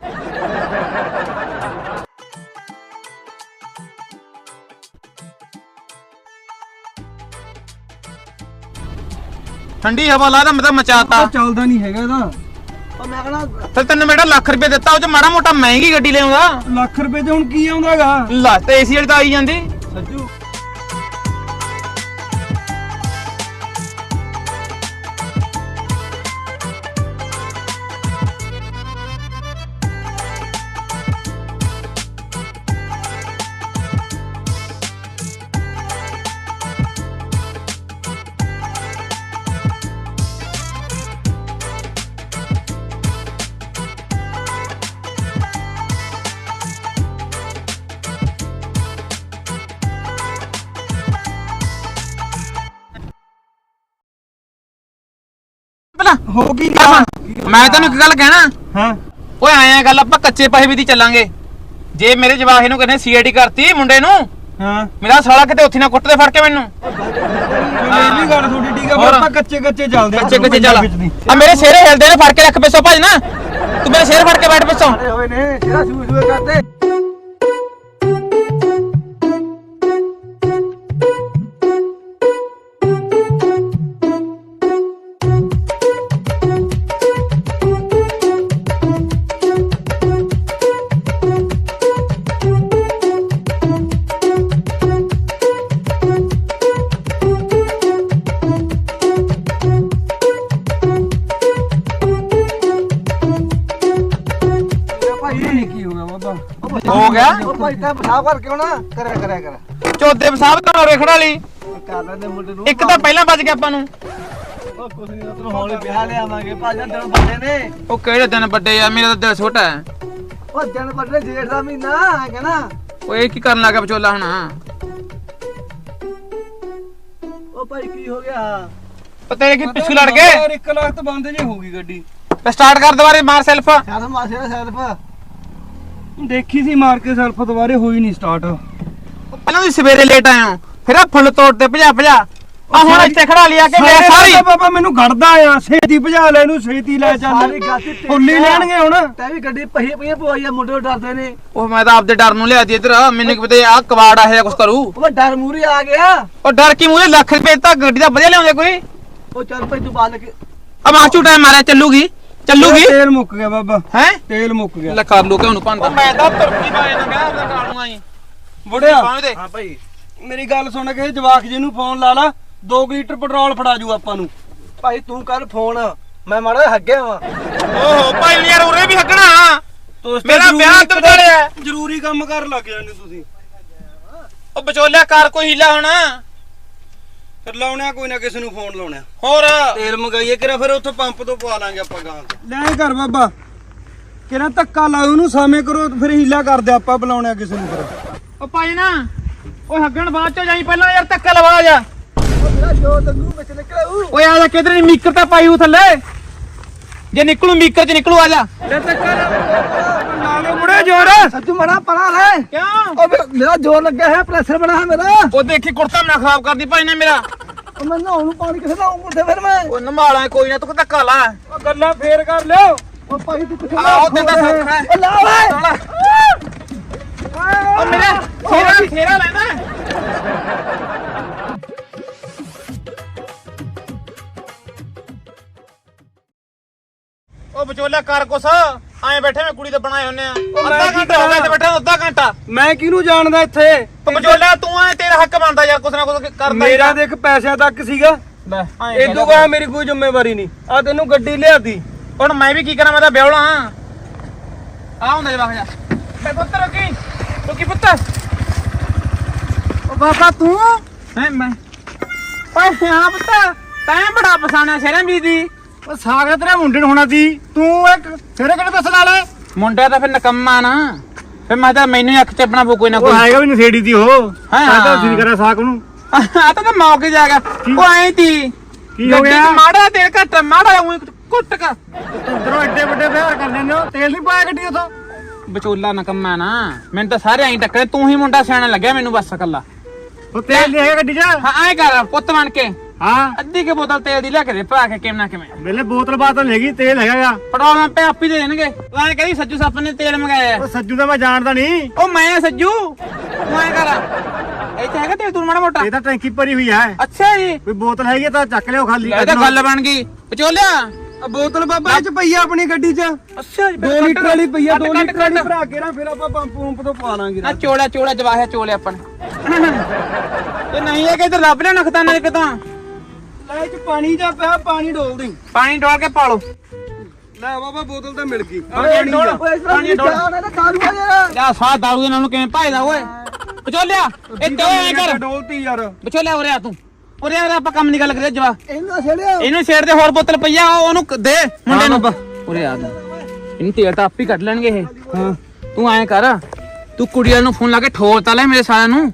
ਠੰਡੀ ਹਵਾ ਲਾ ਦਾ ਮੈਂ ਤਾਂ ਮਚਾਤਾ। ਚੱਲਦਾ ਨਹੀਂ ਹੈਗਾ ਇਹਦਾ। ਉਹ ਮੈਂ ਕਹਣਾ ਤੇ ਤੈਨੂੰ ਮੇਰਾ ਲੱਖ ਰੁਪਏ ਦਿੱਤਾ ਉਹ ਚ ਮਾੜਾ ਮੋਟਾ ਮਹਿੰਗੀ ਗੱਡੀ ਲਿਆਉਂਦਾ। ਲੱਖ ਰੁਪਏ ਤੇ ਹੁਣ ਕੀ ਆਉਂਦਾਗਾ? ਲਾ ਤੇ ਏਸੀ ਵਾਲੀ ਤਾਂ ਆਈ ਜਾਂਦੀ। ਸੱਜੂ ਹੋ ਕੀ ਗਿਆ ਮੈਂ ਤੈਨੂੰ ਇੱਕ ਗੱਲ ਕਹਿਣਾ। ਹਾਂ। ਓਏ ਆਇਆ ਗੱਲ ਆਪਾਂ ਕੱਚੇ ਪੈਸੇ ਵੀ ਦੀ ਚੱਲਾਂਗੇ। ਜੇ ਮੇਰੇ ਜਵਾਹੇ ਨੂੰ ਕਹਿੰਦੇ ਸੀਆਈਡੀ ਕਰਤੀ ਮੁੰਡੇ ਨੂੰ ਹਾਂ। ਮੇਰਾ ਸਾਲਾ ਕਿਤੇ ਉੱਥੇ ਨਾ ਕੁੱਟਦੇ ਫੜ ਕੇ ਮੈਨੂੰ। ਇਹ ਵੀ ਗੱਲ ਤੁਹਾਡੀ ਠੀਕ ਆ ਪਰ। ਆਪਾਂ ਕੱਚੇ ਕੱਚੇ ਚੱਲਦੇ ਆ। ਕੱਚੇ ਕੱਚੇ ਚੱਲ। ਆ ਮੇਰੇ ਸਿਰੇ ਹਿਲਦੇ ਨੇ ਫੜ ਕੇ ਰੱਖ ਪਿੱਛੋਂ ਭੱਜ ਨਾ। ਤੂੰ ਮੇਰੇ ਸਿਰ ਫੜ ਕੇ ਬੈਠ ਪਿੱਛੋਂ। ਹੋਏ ਨੇ ਜਿਹੜਾ ਸੂ ਸੂ ਕਰਦੇ। ਗਿਆ ਉਹ ਭਾਈ ਤਾਂ ਪਿਸ਼ਾਬ ਕਰਕੇ ਹੋਣਾ ਕਰਿਆ ਕਰਿਆ ਕਰ ਚੌਦੇ ਸਾਹਿਬ ਤੋਂ ਕਰ ਲੈਂਦੇ ਮੁੰਡੇ ਨੂੰ। ਇੱਕ ਤਾਂ ਪਹਿਲਾਂ ਵੱਜ ਗਿਆ ਆਪਾਂ ਨੂੰ। ਉਹ ਕੁਛ ਨਹੀਂ ਤੈਨੂੰ ਹੌਲੀ ਵਿਆਹ ਲਿਆਵਾਂਗੇ। ਭਾਜਾ ਦਿਨ ਵੱਡੇ ਨੇ। ਉਹ ਕਿਹੜੇ ਦਿਨ ਵੱਡੇ ਆ? ਮੇਰਾ ਤਾਂ ਦਿਲ ਛੋਟਾ ਹੈ। ਉਹ ਦਿਨ ਵੱਡੇ ਜੇਠ ਦਾ ਮਹੀਨਾ ਹੈਗਾ ਨਾ। ਉਹ ਇਹ ਕੀ ਕਰਨ ਲੱਗਾ ਵਿਚੋਲਾ ਹੁਣ? ਉਹ ਭਾਈ ਕੀ ਹੋ ਗਿਆ? ਤੇਰੇ ਕੀ ਪਿੱਛੂ ਲੜ ਗਏ। ਯਾਰ ਇੱਕ ਲੱਖ ਤਾਂ ਬੰਦ ਜੇ ਹੋ ਗਈ ਗੱਡੀ ਸਟਾਰਟ ਕਰ ਦੁਬਾਰੇ ਮਾਰ ਸੈਲਫ। ਸ਼ਰਮ ਮਾਸੇ ਦਾ ਸੈਲਫ। ਦੇਖੀ ਸੀ ਮਾਰ ਕੇ ਸੈਲਫ ਦੁਬਾਰੇ ਹੋਈ ਨਹੀਂ ਸਟਾਰਟ ਪਹਿਲਾਂ ਤੁਸੀਂ ਸਵੇਰੇ ਲੇਟ ਆਏ ਹੋ ਫਿਰ ਆ ਫੁੱਲ ਤੋੜ ਤੇ ਭਜਾ ਭਜਾ। ਆ ਹੁਣ ਇੱਥੇ ਖੜਾ ਲਿਆ ਕੇ ਮੈਂ ਸਾਰੀ। ਬਾਬਾ ਮੈਨੂੰ ਘੜਦਾ ਆ ਛੇਤੀ ਭਜਾ ਲੈ ਇਹਨੂੰ ਛੇਤੀ ਲੈ ਚੱਲ। ਸਾਰੀ ਗਾਤੀ ਤੇਰੀ ਫੁੱਲੀ ਆ। ਲੈਣਗੇ ਹੁਣ। ਤੈ ਵੀ ਗੱਡੀ ਪਹੀ ਪਈਆਂ ਪਵਾਈ ਆ ਮੁੰਡੇ ਡਰਦੇ ਨੇ। ਉਹ ਮੈਂ ਤਾਂ ਆਪਦੇ ਡਰ ਨੂੰ ਲਿਆਦੀ ਇੱਧਰ ਮੈਨੂੰ ਕੀ ਪਤਾ ਆ ਕਵਾੜ ਆ ਇਹ ਕੁਛ ਕਰੂ। ਉਹ ਡਰ ਮੂਰੀ ਆ ਗਿਆ। ਉਹ ਡਰ ਕੀ ਮੂਰੇ ਲੱਖ ਰੁਪਏ ਤਾਂ ਗੱਡੀ ਦਾ ਵਧੀਆ ਲਿਆਉਂਦੇ ਕੋਈ। ਉਹ ਚੱਲ ਭਾਈ ਤੂੰ ਬਾਲ ਕੇ ਆ ਮਾਚੂ ਟਾਈਮ ਮਾਰਿਆ ਚੱਲੂਗੀ। ਚੱਲੂਗੀ? ਤੇਲ ਮੁੱਕ ਗਿਆ ਬਾਬਾ। ਹੈ? ਤੇਲ ਮੁੱਕ ਗਿਆ। ਲੈ ਕਰ ਲੋ ਕਿ ਉਹਨੂੰ ਪੰਦਾ ਮੈਂ ਤਾਂ ਤੁਰਕੀ ਪਾਏ ਨਾ ਮੈਂ ਆਪਦਾ ਕਾਲੂਗਾ ਜੀ। ਬੁੜਿਆ। ਹਾਂ ਭਾਈ। ਮੇਰੀ ਗੱਲ ਸੁਣ ਕੇ ਜਵਾਕ ਜੀ ਨੂੰ ਫੋਨ ਲਾ ਲਾ। 2 ਲੀਟਰ ਪੈਟਰੋਲ ਫੜਾ ਜੂ ਆਪਾਂ ਨੂੰ। ਭਾਈ ਤੂੰ ਕਰ ਫੋਨ ਮੈਂ ਮਾੜਾ ਹੱਗਿਆ ਵਾਂ। ਓਹੋ ਭਾਈ ਯਾਰ ਉਰੇ ਵੀ ਹੱਗਣਾ। ਮੇਰਾ ਜ਼ਰੂਰੀ ਵਿਆਹ ਇੱਕ ਤੇ ਵਿਚਾਲਿਆ। ਜ਼ਰੂਰੀ ਕੰਮ ਕਰ ਲੱਗ ਜਾਂਦੇ ਤੁਸੀਂ। ਉਹ ਵਿਚੋਲਿਆ ਕਰ ਕੋਈ ਹੀਲਾ ਹੁਣ। ਫਿਰ ਲਾਉਣਿਆ ਕੋਈ ਨਾ ਕਿਸੇ ਨੂੰ ਫੋਨ ਲਾਉਣਿਆ। ਹੋਰ? ਤੇਲ ਮੰਗਾਈਏ ਕਿਰਾ ਫਿਰ ਉੱਥੇ ਪੰਪ ਤੋਂ ਪਵਾ ਲਾਂਗੇ ਆਪਾਂ ਗਾਂ ਲੈ ਕਰ ਬਾਬਾ ਕਿਰਾ ਧੱਕਾ ਲਾਓ ਉਹਨੂੰ ਸਾਵੇਂ ਕਰੋ ਫਿਰ ਹੀਲਾ ਕਰਦੇ ਆਪਾਂ ਬੁਲਾਉਣਿਆ ਕਿਸੇ ਨੂੰ ਫਿਰ। ਉਹ ਭਾਈ ਨਾ ਓਏ ਹੱਗਣ ਬਾਅਦ ਚ ਜਾਈ ਪਹਿਲਾਂ ਯਾਰ ਧੱਕਾ ਲਵਾ ਜਾ। ਓਏ ਆ ਜਾ ਕਿਧਰ ਨਹੀਂ ਮੀਕਰ ਤਾਂ ਪਾਈ ਉਹ ਥੱਲੇ। ਜੇ ਨਿਕਲੂ ਮੀਕਰ ਚ ਨਿਕਲੂ ਆ ਜਾ। ਲਾ ਲਓ ਮੁੜੇ ਜੋਰ। ਸੱਜੂ ਮੜਾ ਪੜਾ ਲੈ ਕਿਉਂ? ਉਹ ਮੇ- ਮੇਰਾ ਜੋਰ ਲੱਗਿਆ ਹੈ ਪ੍ਰੈਸ਼ਰ ਬਣਾ ਹੈ ਮੇਰਾ। ਉਹ ਦੇਖੀ ਕੁੜਤਾ ਨਾ ਖਰਾਬ ਕਰਦੀ ਭਾਈ ਨੇ ਮੇਰਾ। ਉਹ ਮੈਂ ਨਹਾਉਣ ਨੂੰ ਪਾਣੀ ਕਿਸੇ ਦਾ ਉੱਠੇ ਫਿਰ ਮੈਂ? ਉਹ ਨਮਾਲਾ ਕੋਈ ਨਾ ਤੂੰ ਧੱਕਾ ਲਾ ਉਹ ਗੱਲਾਂ ਫੇਰ ਕਰ ਲਿਓ। ਉਹ ਭਾਈ ਤੂੰ ਕਿੱਥੇ ਆਹ, ਉਹਦੇ ਤਾਂ ਸੌਖਾ ਹੈ। ਉਹ ਲਾ ਓਏ। ਉਹ ਮੇਰਾ ਫੇਰਾ ਫੇਰਾ ਲੈਣਾ। ਉਹ ਵਿਚੋਲਾ ਕਰ ਕੁਛ। ਐਂ ਬੈਠੇ ਮੈਂ ਕੁੜੀ ਤੇ ਬਣਾਏ ਹੁੰਨੇ ਆ। ਅੱਧਾ ਕੀ ਘੰਟਾ ਹੋ ਗਿਆ? ਤੇ ਬੈਠਾ ਅੱਧਾ ਘੰਟਾ। ਮੈਂ ਕਿਹਨੂੰ ਜਾਣਦਾ ਇੱਥੇ? ਵਿਚੋਲਾ ਤੂੰ ਐ ਤੇਰਾ ਹੱਕ ਬਣਦਾ ਯਾਰ ਕੁਛ ਨਾ ਕੁਛ ਕਰਦਾ ਮੇਰਾ। ਦੇਖ ਪੈਸਿਆਂ ਤੱਕ ਸੀਗਾ। ਲੈ ਇਦੋਂ ਕਹਾ ਮੇਰੀ ਕੋਈ ਜ਼ਿੰਮੇਵਾਰੀ ਨਹੀਂ। ਆ ਤੈਨੂੰ ਗੱਡੀ ਲਿਆਦੀ। ਹੁਣ ਮੈਂ ਵੀ ਕੀ ਕਰਾਂ ਮੈਂ ਤਾਂ ਵਿਆਹਲਾ ਆ ਹੁੰਦਾ ਜਵਾਕ ਜਾ ਮੈਂ ਪੁੱਤ ਰੁਕੀ। ਰੁਕੀ ਪੁੱਤ। ਉਹ ਬਾਬਾ ਤੂੰ? ਹੈ ਮੈਂ। ਓਏ ਹਾਂ ਪੁੱਤ। ਤੈਂ ਬੜਾ ਪਸਾਣਾ ਸ਼ਰਮ ਦੀ। ਉਹ ਸਾਗਰ ਤੇਰੇ ਮੁੰਡੇ ਨੂੰ ਹੋਣਾ ਸੀ। ਤੂੰ ਇੱਕ ਫੇਰੇ ਕਿਹੜੇ ਦੱਸ ਲਾ ਲੈ ਮੁੰਡਾ ਤਾਂ ਫਿਰ ਨਕੰਮਾ ਨਾ। ਫਿਰ ਮੈਂ ਤਾਂ ਮੈਨੂੰ ਹੀ ਅੱਖ ਚੱਪਣਾ ਪਊ ਕੋਈ ਨਾ ਉਹ ਕੋਈ ਹੈਗਾ ਵੀ ਨਸ਼ੇੜੀ ਦੀ ਉਹ। ਹਾਂ। ਮੈਂ ਤਾਂ ਸੀ ਕਰਿਆ ਸਾਕ ਨੂੰ। ਆ ਤਾਂ ਤਾਂ ਮੌਕੇ ਜਾ ਗਿਆ। ਉਹ ਐਂ ਤੀ ਕੀ ਹੋ ਗਿਆ? ਮਾੜਾ ਤੇਲ ਘੱਟ ਮਾੜਾ ਉਹੀ ਕੁੱਟ ਕਰ ਅੰਦਰੋਂ ਐਡੇ ਵੱਡੇ ਵਿਹਾਰ ਕਰ ਲੈਂਦੇ ਹੋ। ਤੇਲ ਨਹੀਂ ਪਾਇਆ ਗੱਡੀ ਉਥੋਂ? ਵਿਚੋਲਾ ਨਕਮਾ ਨਾ। ਮੈਨੂੰ ਤਾਂ ਸਾਰੇ ਐਂ ਟੱਕਰੇ ਤੂੰ ਹੀ ਮੁੰਡਾ ਸਿਆਣਾ ਲੱਗਿਆ ਮੈਨੂੰ ਬਸ ਕੱਲਾ ਉਹ ਤੇਲ ਨਹੀਂ ਹੈਗਾ ਗੱਡੀ 'ਚ? ਹਾਂ ਐਂ ਕਰ ਪੁੱਤ ਬਣ ਕੇ। ਹਾਂ? ਅੱਧੀ ਕੇ ਬੋਤਲ ਤੇਲ ਦੀ ਲਿਆ ਕੇ ਦੇ ਭਾ ਕੇ ਕਿਵੇਂ ਨਾ ਕਿਵੇਂ। ਮੇਲੇ ਬੋਤਲ ਬਾਤਲ ਨਹੀਂ ਹੈਗੀ ਤੇਲ ਹੈਗਾ ਪਟਰੋਲ ਪੰਪੇ ਆਪੀ ਦੇ ਦੇਣਗੇ। ਐਂ ਕਹਿੰਦੀ ਸੱਜੂ ਸੱਪ ਨੇ ਤੇਲ ਮੰਗਾਇਆ। ਉਹ ਸੱਜੂ ਦਾ ਮੈਂ ਜਾਣਦਾ ਨਹੀਂ। ਉਹ ਮੈਂ ਸੱਜੂ। ਤੂੰ ਐਂ ਕਰ ਇੱਥੇ ਹੈਗਾ ਤੇਲ ਤੂੰ ਮਾੜਾ ਮੋਟਾ? ਇਹ ਤਾਂ ਟੈਂਕੀ ਭਰੀ ਹੋਈ ਹੈ ਅੱਛਾ ਜੀ। ਕੋਈ ਬੋਤਲ ਹੈਗੀ ਤਾਂ ਚੱਕ ਲਿਓ ਖਾਲੀ। ਇਹ ਤਾਂ ਗੱਲ ਬਣ ਗਈ। ਵਿਚੋਲਿਆ। ਬੋਤਲ ਬਾਬਾ ਇਹ ਚ ਪਈ ਆ ਆਪਣੀ ਗੱਡੀ 'ਚ। ਅੱਛਾ ਜੀ 2 ਲੀਟਰ ਵਾਲੀ ਪਈ ਆ 2 ਕੱਢ, ਲੀਟਰ ਵਾਲੀ। ਭਰਾ ਕੇ ਨਾ ਫਿਰ ਆਪਾਂ ਪੰਪ ਪੰਪ ਤੋਂ ਪਾ ਲਾਂਗੇ ਨਾ ਚੋੜਾ ਚੋੜਾ ਜਵਾਹਿਆ ਚੋਲੇ ਆਪਾਂ [laughs] ਇਹ ਨਹੀਂ ਹੈ ਕਿ ਇਧਰ ਰੱਬ ਨੇ ਨਖਤਾਨੇ ਕਿਤੋਂ ਲੈ ਚ ਪਾਣੀ ਜਾ ਪਿਆ ਪਾਣੀ ਡੋਲ ਦੇ ਪਾਣੀ ਡੋਲ ਕੇ ਪਾਲੋ ਲੈ ਬਾਬਾ ਬੋਤਲ ਤਾਂ ਮਿਲ ਗਈ। ਪਾਣੀ ਡੋਲ ਪਾਣੀ ਡੋਲ। ਦਾਰੂ ਆ ਯਾਰ। ਲਿਆ ਸਾਹ ਦਾਰੂ ਇਹਨਾਂ ਨੂੰ ਕਿਵੇਂ ਭਾਈਦਾ ਓਏ। ਵਿਚੋਲਿਆ ਇਹ ਤੇ ਐ ਕਰ। ਡੋਲਤੀ ਯਾਰ। ਵਿਚੋਲਿਆ ਉਰੇ ਆ ਤੂੰ। ਉਰੇ ਆ ਉਰੇ ਆਪਾਂ ਕੰਮ ਦੀ ਗੱਲ ਕਰੀਏ ਜਵਾ ਇਹਨੂੰ ਛੇੜਿਆ। ਇਹਨੂੰ ਛੇੜ ਦੇ ਹੋਰ ਬੋਤਲ ਪਈਆ ਉਹ ਉਹਨੂੰ ਦੇ ਮੁੰਡੇ ਨੂੰ। ਉਰੇ ਆ ਇਹਨੂੰ ਤੇਲ ਤਾਂ ਆਪੀ ਕੱਢ ਲੈਣਗੇ ਇਹ। ਹਾਂ। ਤੂੰ ਐਂ ਕਰ ਤੂੰ ਕੁੜੀਆਂ ਨੂੰ ਫੋਨ ਲਾ ਕੇ ਠੋਲ ਤਾਂ ਲੈ ਮੇਰੇ ਸਾਲਿਆਂ ਨੂੰ।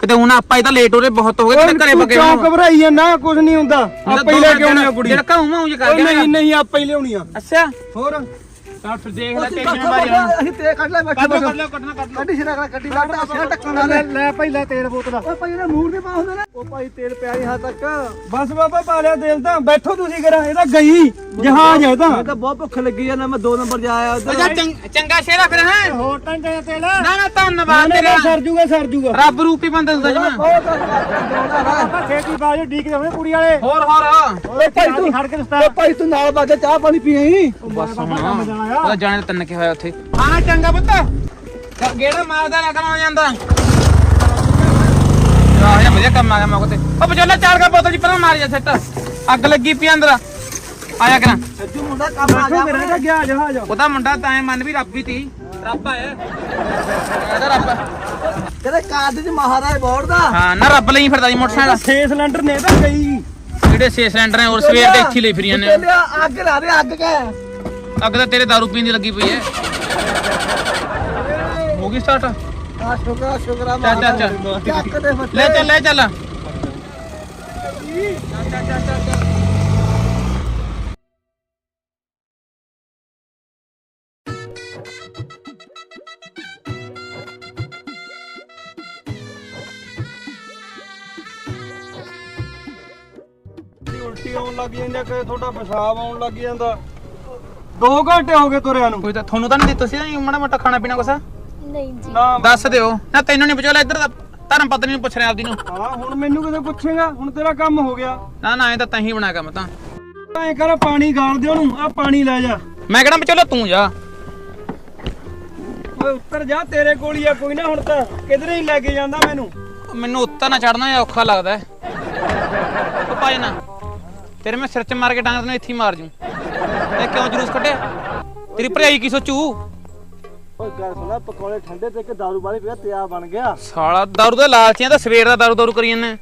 ਕਿਤੇ ਹੁਣ ਆਪਾਂ ਇਹ ਤਾਂ ਲੇਟ ਹੋ ਰਹੇ ਬਹੁਤ ਹੋ ਗਏ ਕਿਤੇ ਘਰੇ ਬਗੇ ਕਿਉਂ ਘਬਰਾਈ ਨਾ ਕੁਝ ਨਹੀਂ ਹੁੰਦਾ। ਆਪਾਂ ਹੀ ਲੈ ਕੇ ਆਉਣੀ ਆ ਕੁੜੀ ਜਿਹੜਾ ਘਾਉ ਮਾਉ ਜੇ ਕਰ ਗਿਆ ਨਹੀਂ ਨਹੀਂ ਆਪਾਂ ਹੀ ਲਿਆਉਣੀ ਆ ਅੱਛਾ। ਹੋਰ? ਤਾਂ ਫਿਰ ਦੇਖ ਲੈ ਅਸੀਂ ਟੈਨਸ਼ਨ ਬਾਰੀ ਹੁਣ ਅਸੀਂ ਤੇ ਕੱਢ ਲੈ ਬੈਠੇ ਕੱਢ ਲਓ ਬੈਠੇ। ਕੱਢ ਲਓ ਕੱਢਣਾ ਕੱਢ ਲਓ। ਕੱਢੀ ਸਿਰਾ ਕਰ ਕੱਢੀ ਲੱਟ ਸਿਰਾ ਟੱਕਣ ਲੈ ਵਾਲੇ ਲੈ ਭਾਈ ਲੈ ਤੇਲ ਬੋਤਲ। ਓਏ ਭਾਈ ਇਹਦਾ ਮੂਡ ਨਹੀਂ ਪਾ ਹੁੰਦਾ ਨਾ। ਉਹ ਭਾਈ ਤੇਲ ਪਿਆ ਨਹੀਂ ਹਾਂ ਤੱਕ। ਬਸ ਬਾਬਾ ਪਾ ਲਿਆ ਤੇਲ ਤਾਂ। ਬੈਠੋ ਤੁਸੀਂ ਕਰਾ ਇਹ ਤਾਂ ਗਈ। ਜਹਾਜ਼ ਹੈ ਤਾਂ। ਮੈਨੂੰ ਤਾਂ ਬਹੁਤ ਭੁੱਖ ਲੱਗੀ ਆ ਨਾ ਮੈਂ 2 ਨੰਬਰ ਜਾ ਆਇਆ ਉਹ ਉਧਰ ਜਾ ਚੰਗ- ਚੰਗਾ ਸ਼ੇਰਾ ਫਿਰ ਹੈ? ਹੋਰ ਤਾਂ ਚਾਹੀਦਾ ਤੇਲ। ਨਾ ਨਾ ਧੰਨਵਾਦ ਤੇਰਾ। ਸਰ ਜੂਗਾ ਸਰ ਜੂਗਾ। ਰੱਬ ਰੂਪੀ ਬੰਦਾ ਹੁੰਦਾ ਜਮਾ। ਬਹੁਤ ਧੰਨਵਾਦ ਆਪਾਂ ਖੇਤੀ ਬਾਜੂ ਡੀਕ ਦੇਵੇਂ ਕੁੜੀ ਵਾਲੇ। ਹੋਰ ਹੋਰ। ਓਏ ਭਾਈ ਤੂੰ ਖੜ ਕੇ ਦਸਤਾ ਭਾਈ ਤੂੰ ਨਾਲ ਬਾਜਾ ਚਾਹ ਪਾਣੀ ਪੀਈ ਬਸ ਕੰਮ ਜਾਣਾ ਆ ਉਹਦਾ ਜਾਣੇ ਤੰਨ ਕੇ ਹੋਇਆ ਉੱਥੇ। ਹਾਂ ਚੰਗਾ ਪੁੱਤ। ਚੱਲ ਗੇੜਾ ਮਾਰਦਾ ਨਾ ਕਰਾਂ ਜਾਂਦਾ ਆਹ ਇਹ ਵਧੀਆ ਕੰਮ ਆ ਗਿਆ ਮੌਕੇ ਤੇ। ਉਹ ਬਚੋਲਾ ਚਾਰ ਕਾ ਬੋਤਲ ਜੀ ਪਹਿਲਾਂ ਮਾਰੀ ਜਾ ਸੱਟ। ਅੱਗ ਲੱਗੀ ਪਈ ਅੰਦਰ। ਆਇਆ ਕਰਾਂ। ਸੱਜੂ ਮੁੰਡਾ ਕੰਮ ਆ ਬੈਠੋ ਮੇਰਾ ਗਿਆ ਤਾਂ ਗਿਆ ਜਹਾਜ਼ ਉਹਦਾ ਮੁੰਡਾ ਤਾਂ ਐ ਮਨ ਵੀ ਰੱਬ ਹੀ ਤੀ। ਰੱਬ ਆਇਆ ਇਹਦਾ ਰੱਬ ਕਹਿੰਦੇ ਕਾਦ ਚ ਮਹਾਰਾਜ ਬੋੜ ਦਾ ਹਾਂ ਨਾ ਰੱਬ ਲਈ ਫਿਰਦਾ ਜੀ ਮੋਟਰਸਾਈਕਲ 6 ਸਿਲੰਡਰ ਨੇ ਤਾਂ ਗਈ ਜਿਹੜੇ 6 ਸਿਲੰਡਰ ਨੇ ਹੋਰ ਸਵੇਰ ਦੇ ਇੱਥੇ ਹੀ ਲਈ ਫਿਰੀ ਜਾਂਦੇ ਆ। ਲਿਆ ਅੱਗ ਲਾ ਦੇ ਅੱਗ ਕੈ ਅੱਗ ਤਾਂ ਤੇਰੇ ਦਾਰੂ ਪੀਣ ਦੀ ਲੱਗੀ ਪਈ ਐ ਹੋ ਗਈ ਸਟਾਰਟ ਆ ਸ਼ੁਕਰਾ ਸ਼ੁਕਰਾ ਚੱਲ, ਚੱਲ, ਚੱਲ। ਚੱਕ ਦੇ ਫੱਟੇ ਲੈ ਚੱਲ ਲੈ ਚੱਲ। ਉਲਟੀ ਆਉਣ ਲੱਗ ਜਾਂਦੀ ਆ ਕਿ ਤੁਹਾਡਾ ਪਿਸ਼ਾਬ ਆਉਣ ਲੱਗ ਜਾਂਦਾ। 2 ਘੰਟੇ ਹੋ ਗਏ ਤੁਰਿਆਂ ਨੂੰ। ਕੋਈ ਤਾਂ ਤੁਹਾਨੂੰ ਤਾਂ ਨਹੀਂ ਦਿੱਤਾ ਸੀ ਨਾ ਮਾੜਾ ਮੋਟਾ ਖਾਣਾ ਪੀਣਾ ਕੁਛ? ਨਹੀਂ ਜੀ। ਨਾ ਦੱਸ ਦਿਓ। ਨਾ ਤੈਨੂੰ ਨਹੀਂ ਪੁੱਛਿਆ ਇੱਧਰ ਦਾ ਧਰਮ ਪਤਨੀ ਨੂੰ ਪੁੱਛ ਰਿਹਾ ਆਪਦੀ ਨੂੰ। ਹਾਂ ਹੁਣ ਮੈਨੂੰ ਕਿਤੇ ਪੁੱਛੇਗਾ? ਹੁਣ ਤੇਰਾ ਕੰਮ ਹੋ ਗਿਆ। ਨਾ ਨਾ ਇਹ ਤਾਂ ਤਹੀਂ ਬਣਾ ਕੰਮ ਤਾਂ। ਐਂ ਕਰ ਪਾਣੀ ਗਾਲ ਦੇ ਉਹਨੂੰ। ਆ ਪਾਣੀ ਲੈ ਜਾ। ਮੈਂ ਕਿਹੜਾ ਵਿਚੋਲਾ ਤੂੰ ਜਾ। ਓਏ ਉੱਤਰ ਜਾ ਤੇਰੇ ਕੋਲ ਹੀ ਆ ਕੋਈ ਨਾ ਹੁਣ ਤਾਂ ਕਿਧਰੇ ਹੀ ਲੈ ਕੇ ਜਾਂਦਾ ਮੈਨੂੰ। ਮੈਨੂੰ ਉੱਤਾ ਨਾ ਚੜਨਾ ਔਖਾ ਲੱਗਦਾ ਹੈ। ਭਾਈ ਨਾ। ਤੇਰੇ ਮੈਂ ਸਿਰ ਚ ਮਾਰ ਕੇ ਡਾਂਗ ਤੈਨੂੰ ਇੱਥੇ ਹੀ ਮਾਰ ਜੂ। ਇਹ ਕਿਉਂ ਜਲੂਸ ਕੱਢਿਆ? ਤੇਰੀ ਭਰਜਾਈ ਕੀ ਸੋਚੂ? ਓਏ ਗੱਲ ਸੁਣਾ ਪਕੌੜੇ ਠੰਡੇ ਤੇ ਕਿ ਦਾਰੂ ਵਾਲੀ ਪਿਆ ਤਿਆ ਬਣ ਗਿਆ। ਸਾਲਾ ਦਾਰੂ ਦਾ ਲਾਲਚੀਆਂ ਤਾਂ ਸਵੇਰ ਦਾ ਦਾਰੂ ਦਾਰੂ ਕਰੀ ਜਾਂਦੇ।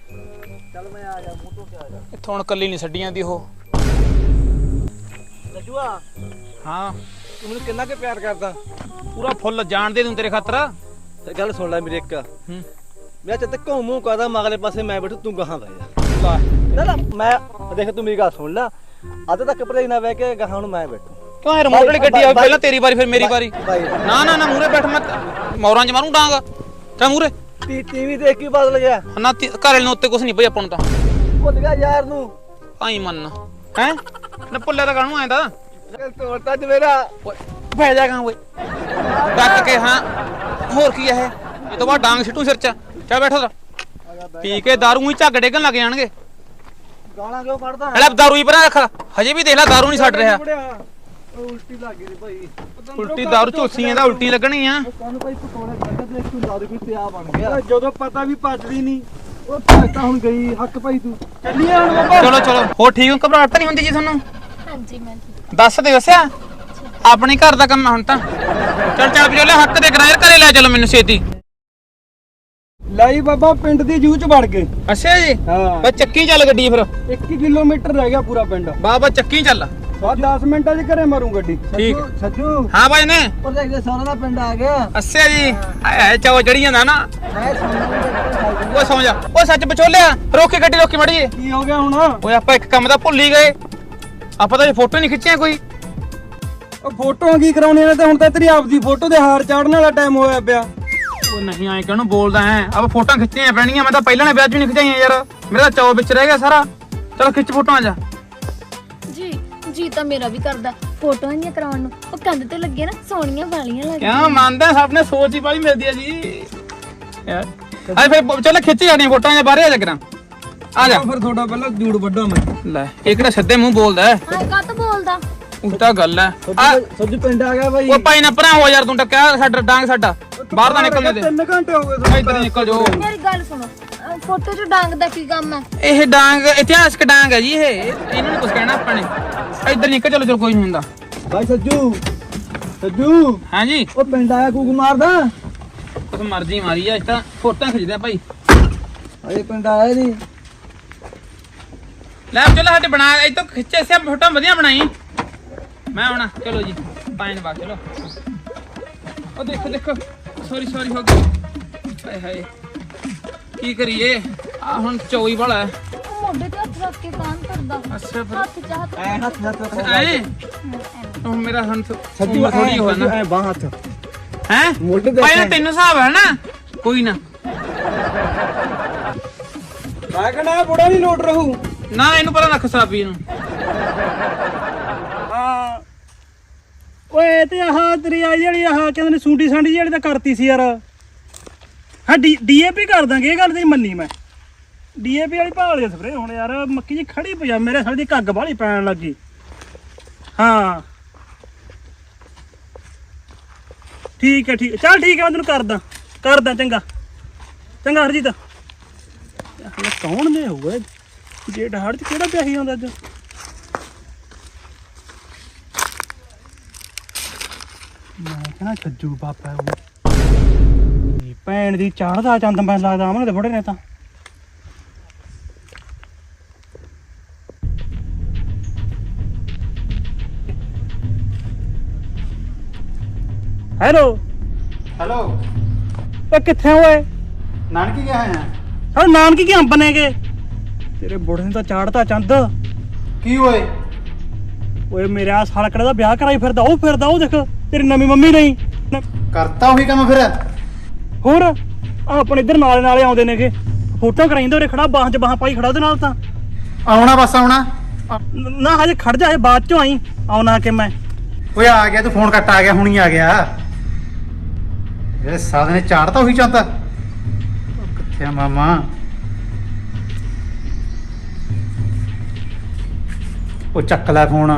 ਚੱਲ ਮੈਂ ਆ ਗਿਆ ਮੂੰਹ ਤੋਂ ਆ ਜਾ। ਇੱਥੋਂ ਹੁਣ ਕੱਲੀ ਨਹੀਂ ਛੱਡੀ ਜਾਂਦੀ ਉਹ। ਸੱਜੂਆ ਹਾਂ। ਤੂੰ ਮੈਨੂੰ ਕਿੰਨਾ ਕਿ ਪਿਆਰ ਕਰਦਾ? ਪੂਰਾ ਫੁੱਲ ਜਾਣ ਦੇ ਦੂੰ ਤੇਰੇ ਖਾਤਰ। ਤੇ ਗੱਲ ਸੁਣ ਲੈ ਮੇਰੀ ਇੱਕ। ਹੂੰ। ਮੈਂ ਤੇ ਘੁੰਮੂ ਕਰਦਾ ਮਗਲੇ ਪਾਸੇ ਮੈਂ ਬੈਠੂ ਤੂੰ ਗਾਹਾਂ ਜਾ। ਲੈ। ਨਾ ਨਾ ਮੈਂ ਦੇਖ ਤੂੰ ਮੇਰੀ ਗੱਲ ਸੁਣ ਲੈ। ਅੱਜ ਤੱਕ ਭਰਾਈ ਨਾ ਬਹਿ ਕੇ ਗਾਹਾਂ ਨੂੰ ਮੈਂ ਬੈਠੂ। ਕਿਉਂ ਇਹ ਰਿਮੋਟ ਵਾਲੀ ਗੱਡੀ ਆ? ਪਹਿਲਾਂ ਤੇਰੀ ਵਾਰੀ ਫਿਰ ਮੇਰੀ ਵਾਰੀ। ਬਾਈ। ਨਾ ਨਾ ਨਾ ਮੂਰੇ ਬੈਠ ਮੈਂ ਮੌਰਾਂ 'ਚ ਮਾਰੂੰ ਡਾਂਗ। ਚਾ ਮੂਰੇ ਟੀ ਟੀਵੀ ਦੇਖ ਕੇ ਬਦਲ ਗਿਆ। ਨਾ ਤੀ- ਘਰ ਵਾਲੇ ਨੂੰ ਉੱਤੇ ਕੁਝ ਨਹੀਂ ਪਈ ਆਪਾਂ ਨੂੰ ਤਾਂ। ਭੁੱਲ ਗਿਆ ਯਾਰ ਨੂੰ। ਆਈ ਮੰਨ। ਹੈ? ਨਾ ਪੁੱਲੇ ਦਾ ਕਾਹਨੂੰ ਆਂਦਾ ਗੱਲ ਤੋੜਤਾ ਤੇ ਮੇਰਾ ਓਏ ਬਹਿ ਜਾ ਗਾ ਓਏ। ਡੱਕ ਕੇ ਹਾਂ। ਹੋਰ ਕੀ ਹੈ ਇਹ? ਇਹ ਤੋਂ ਬਾਅਦ ਡਾਂਗ ਸਿੱਟੂ ਸਿਰ 'ਚ। ਚਾ ਬੈਠੋ ਤਾਂ। ਪੀ ਕੇ ਦਾਰੂ ਹੀ ਝੱਗ ਡੇਗਣ ਲੱਗ ਜਾਣਗੇ। ਗਾਲਾਂ ਕਿਉਂ ਕੱਢਦਾ ਹਲੇ ਦਾਰੂ ਹੀ ਪਰਾਂ ਰੱਖ ਹਜੇ ਵੀ ਦੇਖ ਲੈ ਦਾਰੂ ਨਹੀਂ ਛੱਡ ਰਿਹਾ। ਬੜਿਆ ਉਹ ਉਲਟੀ ਲੱਗ ਗਈ ਭਾਈ ਉਲਟੀ ਦਾਰੂ ਝੋਸੀਆਂ ਦਾ ਉਲਟੀ ਲੱਗਣੀ ਆ। ਕਾਨੂੰ ਭਾਈ ਪਕੌੜੇ ਖਾਂਦਾ ਤੇ ਤੂੰ ਦਾਰੂ ਵੀ ਤਿਆ ਬਣ ਗਿਆ। ਜਦੋਂ ਪਤਾ ਵੀ ਪਚਦੀ ਨਹੀਂ ਉਹ ਭਗਤਾ ਹੁਣ ਗਈ ਹੱਕ ਭਾਈ ਤੂੰ। ਚੱਲੀਏ ਹੁਣ ਬਾਬਾ। ਚਲੋ ਚਲੋ। ਹੋਰ ਠੀਕ ਹੋ? ਘਬਰਾਹਟ ਤਾਂ ਨਹੀਂ ਹੁੰਦੀ ਜੀ ਤੁਹਾਨੂੰ? ਹਾਂਜੀ ਮੈਂ ਠੀਕ। ਦੱਸ ਦੇ ਦੱਸਿਆ? ਆਪਣੇ ਘਰ ਦਾ ਕੰਮ ਆ ਹੁਣ ਤਾਂ। ਚੱਲ ਚੱਲ ਵੀ ਲੈ ਹੱਕ ਦੇ ਕਿਰਾਏ ਘਰੇ ਲੈ ਚਲੋ ਮੈਨੂੰ ਛੇਤੀ। ਲਈ ਬਾਬਾ ਪਿੰਡ ਦੀ ਜੂਹ ਚ ਵੜ ਗਏ। ਅੱਛਾ ਜੀ? ਹਾਂ। ਬਸ ਚੱਕੀ ਚੱਲ ਗੱਡੀ ਫਿਰ। 1 ਕਿਲੋਮੀਟਰ ਰਹਿ ਗਿਆ ਪੂਰਾ ਪਿੰਡ। ਬਾਬਾ ਚੱਕੀ ਚੱਲ। ਬਸ 10 ਮਿੰਟਾਂ 'ਚ ਘਰੇ ਮਾਰੂ ਗੱਡੀ। ਠੀਕ। ਸੱਜੂ- ਹਾਂ ਭਾਈ ਨੇ। ਪਰ ਦੇਖ ਲੈ ਸਾਰਾ ਦਾ ਪਿੰਡ ਆ ਗਿਆ। ਅੱਛਾ ਜੀ। ਆਏ ਹਾਏ ਚੌ ਚੜੀ ਜਾਂਦਾ ਨਾ। ਸੁਣਦਾ ਓਏ ਸੌਂ ਜਾ। ਓਏ ਸੱਚ ਵਿਚੋਲਿਆ ਰੋਕੀ ਗੱਡੀ ਰੋਕੀ ਮੜੀ। ਕੀ ਹੋ ਗਿਆ ਹੁਣ? ਓਏ ਆਪਾਂ ਇੱਕ ਕੰਮ ਤਾਂ ਭੁੱਲ ਹੀ ਗਏ। ਆਪਾਂ ਤਾਂ ਇਹ ਫੋਟੋ ਨਹੀਂ ਖਿੱਚੀਆਂ ਕੋਈ। ਉਹ ਫੋਟੋਆਂ ਕੀ ਕਰਾਉਣੀਆਂ ਨੇ ਤੇ ਹੁਣ ਤਾਂ ਤੇਰੀ ਆਪਦੀ ਫੋਟੋ ਦੇ ਹਾਰ ਚਾੜਨ ਵਾਲਾ ਟਾਈਮ ਹੋਇਆ ਪਿਆ। ਉਹ ਨਹੀਂ ਆਏ ਕਿਉਂ ਬੋਲਦਾ ਹੈ ਆਪਾਂ ਫੋਟੋਆਂ ਖਿੱਚੀਆਂ ਪੈਣੀਆਂ ਮੈਂ ਤਾਂ ਪਹਿਲਾਂ ਨੇ ਵਿਆਹ 'ਚ ਨਹੀਂ ਖਿਚਾਈਆਂ ਯਾਰ ਮੇਰਾ ਤਾਂ ਚੌ ਵਿੱਚ ਰਹਿ ਗਿਆ ਸਾਰਾ ਚਲ ਖਿੱਚ ਫੋਟੋਆਂ ਜਾ ਜੀ ਜੀ ਤਾਂ ਮੇਰਾ ਵੀ ਕਰਦਾ ਫੋਟੋਆਂ ਨਹੀਂ ਕਰਾਉਣ ਨੂੰ। ਉਹ ਕੰਧ ਤੇ ਲੱਗੇ ਨਾ ਸੋਹਣੀਆਂ ਵਾਲੀਆਂ ਲੱਗਦੀਆਂ। ਕਿਉਂ ਮੰਨਦਾ ਸਭ ਨੇ ਸੋਚ ਹੀ ਬਾਲੀ ਮਿਲਦੀ ਆ ਜੀ। ਯਾਰ ਆਏ ਫਿਰ ਚੱਲ ਖਿੱਚ ਜਾਣੀਆਂ ਫੋਟੋਆਂ ਜਾਂ ਬਾਹਰ ਆ ਜਾ ਕਰਾਂ। ਆ ਜਾ। ਫਿਰ ਤੁਹਾਡਾ ਪਹਿਲਾਂ ਜੂੜ ਵੱਡਾ ਮੈਂ। ਲੈ ਇਹ ਕਿਹੜਾ ਸਿੱਧੇ ਮੂੰਹ ਬੋਲਦਾ ਹੈ? ਹਾਂ ਕਾ ਬੋਲਦਾ? ਉਲਟਾ ਗੱਲ ਹੈ। ਆ ਸੱਜੂ ਪਿੰਡ ਆ ਗਿਆ ਬਾਈ। ਉਹ ਭਾਈ ਨਾ ਪਰਾਂ ਹੋ ਯਾਰ ਤੂੰ ਟੱਕਿਆ ਸਾਡਾ ਡਾਂਗ ਸਾਡਾ ਬਾਹਰ ਦਾ ਨਿਕਲਣੇ ਦੇ 3 ਘੰਟੇ ਹੋ ਗਏ ਭਾਈ ਇੱਧਰ ਨਿਕਲ ਜਾਓ। ਮੇਰੀ ਗੱਲ ਸੁਣੋ। ਫੋਟੋ 'ਚ ਡਾਂਗ ਦਾ ਕੀ ਕੰਮ ਹੈ? ਇਹ ਡਾਂਗ ਇਤਿਹਾਸਕ ਡਾਂਗ ਹੈ ਜੀ ਇਹ। ਇਹਨੂੰ ਨੀ ਕੁਝ ਕਹਿਣਾ ਆਪਾਂ ਨੇ। ਇੱਧਰ ਨਿਕਲ ਚਲੋ ਚਲੋ ਕੋਈ ਨਹੀਂ ਹੁੰਦਾ। ਬਾਈ ਸੱਜੂ ਸੱਜੂ। ਹਾਂਜੀ। ਉਹ ਪਿੰਡ ਆਇਆ ਕੂਕ ਮਾਰਦਾ। ਕੁਝ ਮਰਜ਼ੀ ਮਾਰੀ ਆ ਅੱਜ ਤਾਂ ਫੋਟੋਆਂ ਖਿੱਚਦੇ ਆ ਭਾਈ। ਅਜੇ ਪਿੰਡ ਆਇਆ ਨਹੀਂ ਲੈ ਚਲੋ ਸਾਡੇ ਬਣਾ ਇਹ ਤੋਂ ਖਿੱਚੇ ਸੇ ਫੋਟੋਆਂ ਵਧੀਆ ਬਣਾਈ ਮੈਂ ਆਉਣਾ। ਚਲੋ ਜੀ ਪਾਇਨ ਬਾ ਚਲੋ। ਉਹ ਦੇਖੋ ਦੇਖੋ। ਸੌਰੀ ਸੌਰੀ ਹੋ ਗਈ। ਹਾਏ ਹਾਏ। ਕੀ ਕਰੀਏ? ਆ ਹੁਣ ਚੋਈ ਵਾਲਾ ਹੈ। ਉਹ ਮੋਢੇ ਤੇ ਹੱਥ ਰੱਖ ਕੇ ਕਾਨ ਕਰਦਾ ਅੱਛਾ ਫਿਰ। ਹੱਥ ਚ ਹੱਥ ਐ ਹੱਥ ਹੱਥ ਐ? ਹੁਣ ਮੇਰਾ ਹੰਥ ਸੱਜੂ ਥੋੜੀ ਹੋ ਨਾ ਐ ਬਾਹ ਹੱਥ। ਹੈ? ਮੋਢੇ ਤੇ ਪਹਿਲਾਂ ਤੈਨੂੰ ਹਿਸਾਬ ਹੈ ਨਾ? ਕੋਈ ਨਾ। ਮੈਂ ਕਹਿੰਦਾ ਬੁੜਾ ਨਹੀਂ ਲੋਟ ਰਹੂ। ਨਾ ਇਹਨੂੰ ਪਰਾਂ ਰੱਖ ਸਾਬੀ ਨੂੰ। ਹਾਂ ਓਏ ਤੇ ਆਹ ਦਰਿਆ ਆਈ ਜਿਹੜੀ ਆਹ ਕਹਿੰਦੇ ਨੇ ਸੂਟੀ ਸਾਂਡੀ ਜਿਹੜੀ ਤਾਂ ਕਰਤੀ ਸੀ ਯਾਰ। ਹਾਂ ਡੀਏਪੀ ਕਰ ਦਾਂਗੇ, ਇਹ ਗੱਲ ਤੇ ਮੰਨੀ ਮੈਂ। ਡੀਏਪੀ ਵਾਲੀ ਭਾਲ ਦੇ ਸਪਰੇ ਹੁਣ ਯਾਰ, ਮੱਕੀ ਜੀ ਖੜੀ ਪਈ ਆ, ਮੇਰੇ ਸਾਲ ਦੀ ਕੱਗ ਬਾਹਲੀ ਪੈਣ ਲੱਗੀ। ਹਾਂ। ਠੀਕ ਹੈ ਠੀਕ ਹੈ। ਚੱਲ ਠੀਕ ਹੈ, ਮੈਂ ਤੈਨੂੰ ਕਰਦਾ ਕਰਦਾ ਚੰਗਾ। ਚੰਗਾ, ਹਰਜੀਤ। ਇਹ ਕੌਣ ਨੇ ਹੋਊਗਾ ਜੇ ਡਹਾੜ ਚ ਕਿਹੜਾ ਪਿਆਹੀ ਆਉਂਦਾ ਅੱਜ? ਕਹਿੰਦਾ ਛੱਜੂ ਬਾਪਾ ਉਹ ਇਹ ਭੈਣ ਦੀ ਚਾੜਦਾ ਚੰਦ ਮੈਂ ਲੱਗਦਾ ਅਮਨ ਦੇ ਬੁੜੇ ਨੇ ਤਾਂ। ਹੈਲੋ। ਹੈਲੋ। ਓ ਕਿੱਥੇ ਓਏ? ਨਾਨਕੀ ਗਿਆ ਹੈ ਹਾਂ ਨਾਨਕੀ ਕੀ ਅੰਬ ਨੇਗੇ? ਤੇਰੇ ਬੁੜੇ ਨੇ ਤਾਂ ਚਾੜਦਾ ਚੰਦ। ਕੀ ਹੋਏ ਓਏ ਮੇਰੇ ਆ ਸਾਲਕੜੇ ਦਾ ਵਿਆਹ ਕਰਾਈ ਫਿਰਦਾ ਉਹ ਫਿਰਦਾ ਉਹ ਦੇਖ। ਤੇਰੀ ਨਵੀਂ ਮੰਮੀ ਨਹੀਂ। ਨ- ਕਰਤਾ ਉਹੀ ਕੰਮ ਫਿਰ? ਹੋਰ ਆਹ ਆਪਣੇ ਇੱਧਰ ਨਾਲੇ ਨਾਲੇ ਆਉਂਦੇ ਨੇਗੇ। ਫੋਟੋ ਕਰਾਈਂਦੇ ਉਰੇ ਖੜਾ ਬਾਹਾਂ 'ਚ ਬਾਹਾਂ ਪਾਈ ਖੜਾ ਉਹਦੇ ਨਾਲ ਤਾਂ। ਆਉਣਾ ਬਸ ਆਉਣਾ। ਨ- ਨਾ ਹਜੇ ਖੜ ਜਾ ਬਾਅਦ 'ਚੋਂ ਆਈ। ਆਉਣਾ ਕਿ ਮੈਂ? ਓਏ ਆ ਗਿਆ ਤੂੰ ਫੋਨ ਕੱਟ ਆ ਗਿਆ ਹੁਣੀ ਆ ਗਿਆ। ਇਹ ਸਾਧ ਨੇ ਚਾੜਤਾ ਉਹੀ ਚਾਹਤਾ ਕਿੱਥੇ ਆ ਮਾਮਾ? ਉਹ ਚੱਕ ਲੈ ਫੋਨ।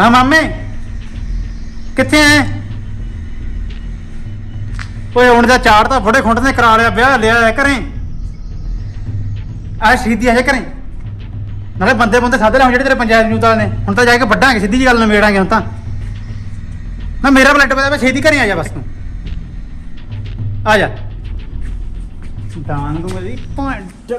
ਹਾਂ ਮਾਮੇ। ਕਿੱਥੇ ਐ? ਓਏ, ਹੁਣ ਦਾ ਚਾੜਤਾ ਫੋੜੇ ਖੁੰਡ ਨੇ ਕਰਾ ਲਿਆ, ਵਿਆਹ ਲਿਆ ਹੈ ਘਰੇ। ਆ ਸ਼ਹੀਦੀ ਹਜੇ ਘਰੇ। ਨਾਲੇ ਬੰਦੇ ਬੰਦੇ ਸਾਦੇ ਲਾਉਂ ਜਿਹੜੇ ਤੇਰੇ ਪੰਚਾਇਤ ਜੂਤਾ ਨੇ। ਹੁਣ ਤਾਂ ਜਾ ਕੇ ਵੱਡਾਂਗੇ ਸਿੱਧੀ ਜੀ ਗੱਲ ਨਵੇੜਾਂਗੇ ਹੁਣ ਤਾਂ। ਨਾ, ਮੇਰਾ ਬਲੱਡ ਪਤਾ ਮੈਂ ਛੇਤੀ ਘਰੇ ਆ ਜਾ ਬਸ ਤੂੰ। ਆ ਜਾ। ਡਾਂਗ ਮੇਰੀ ਪੁਆਇੰਟ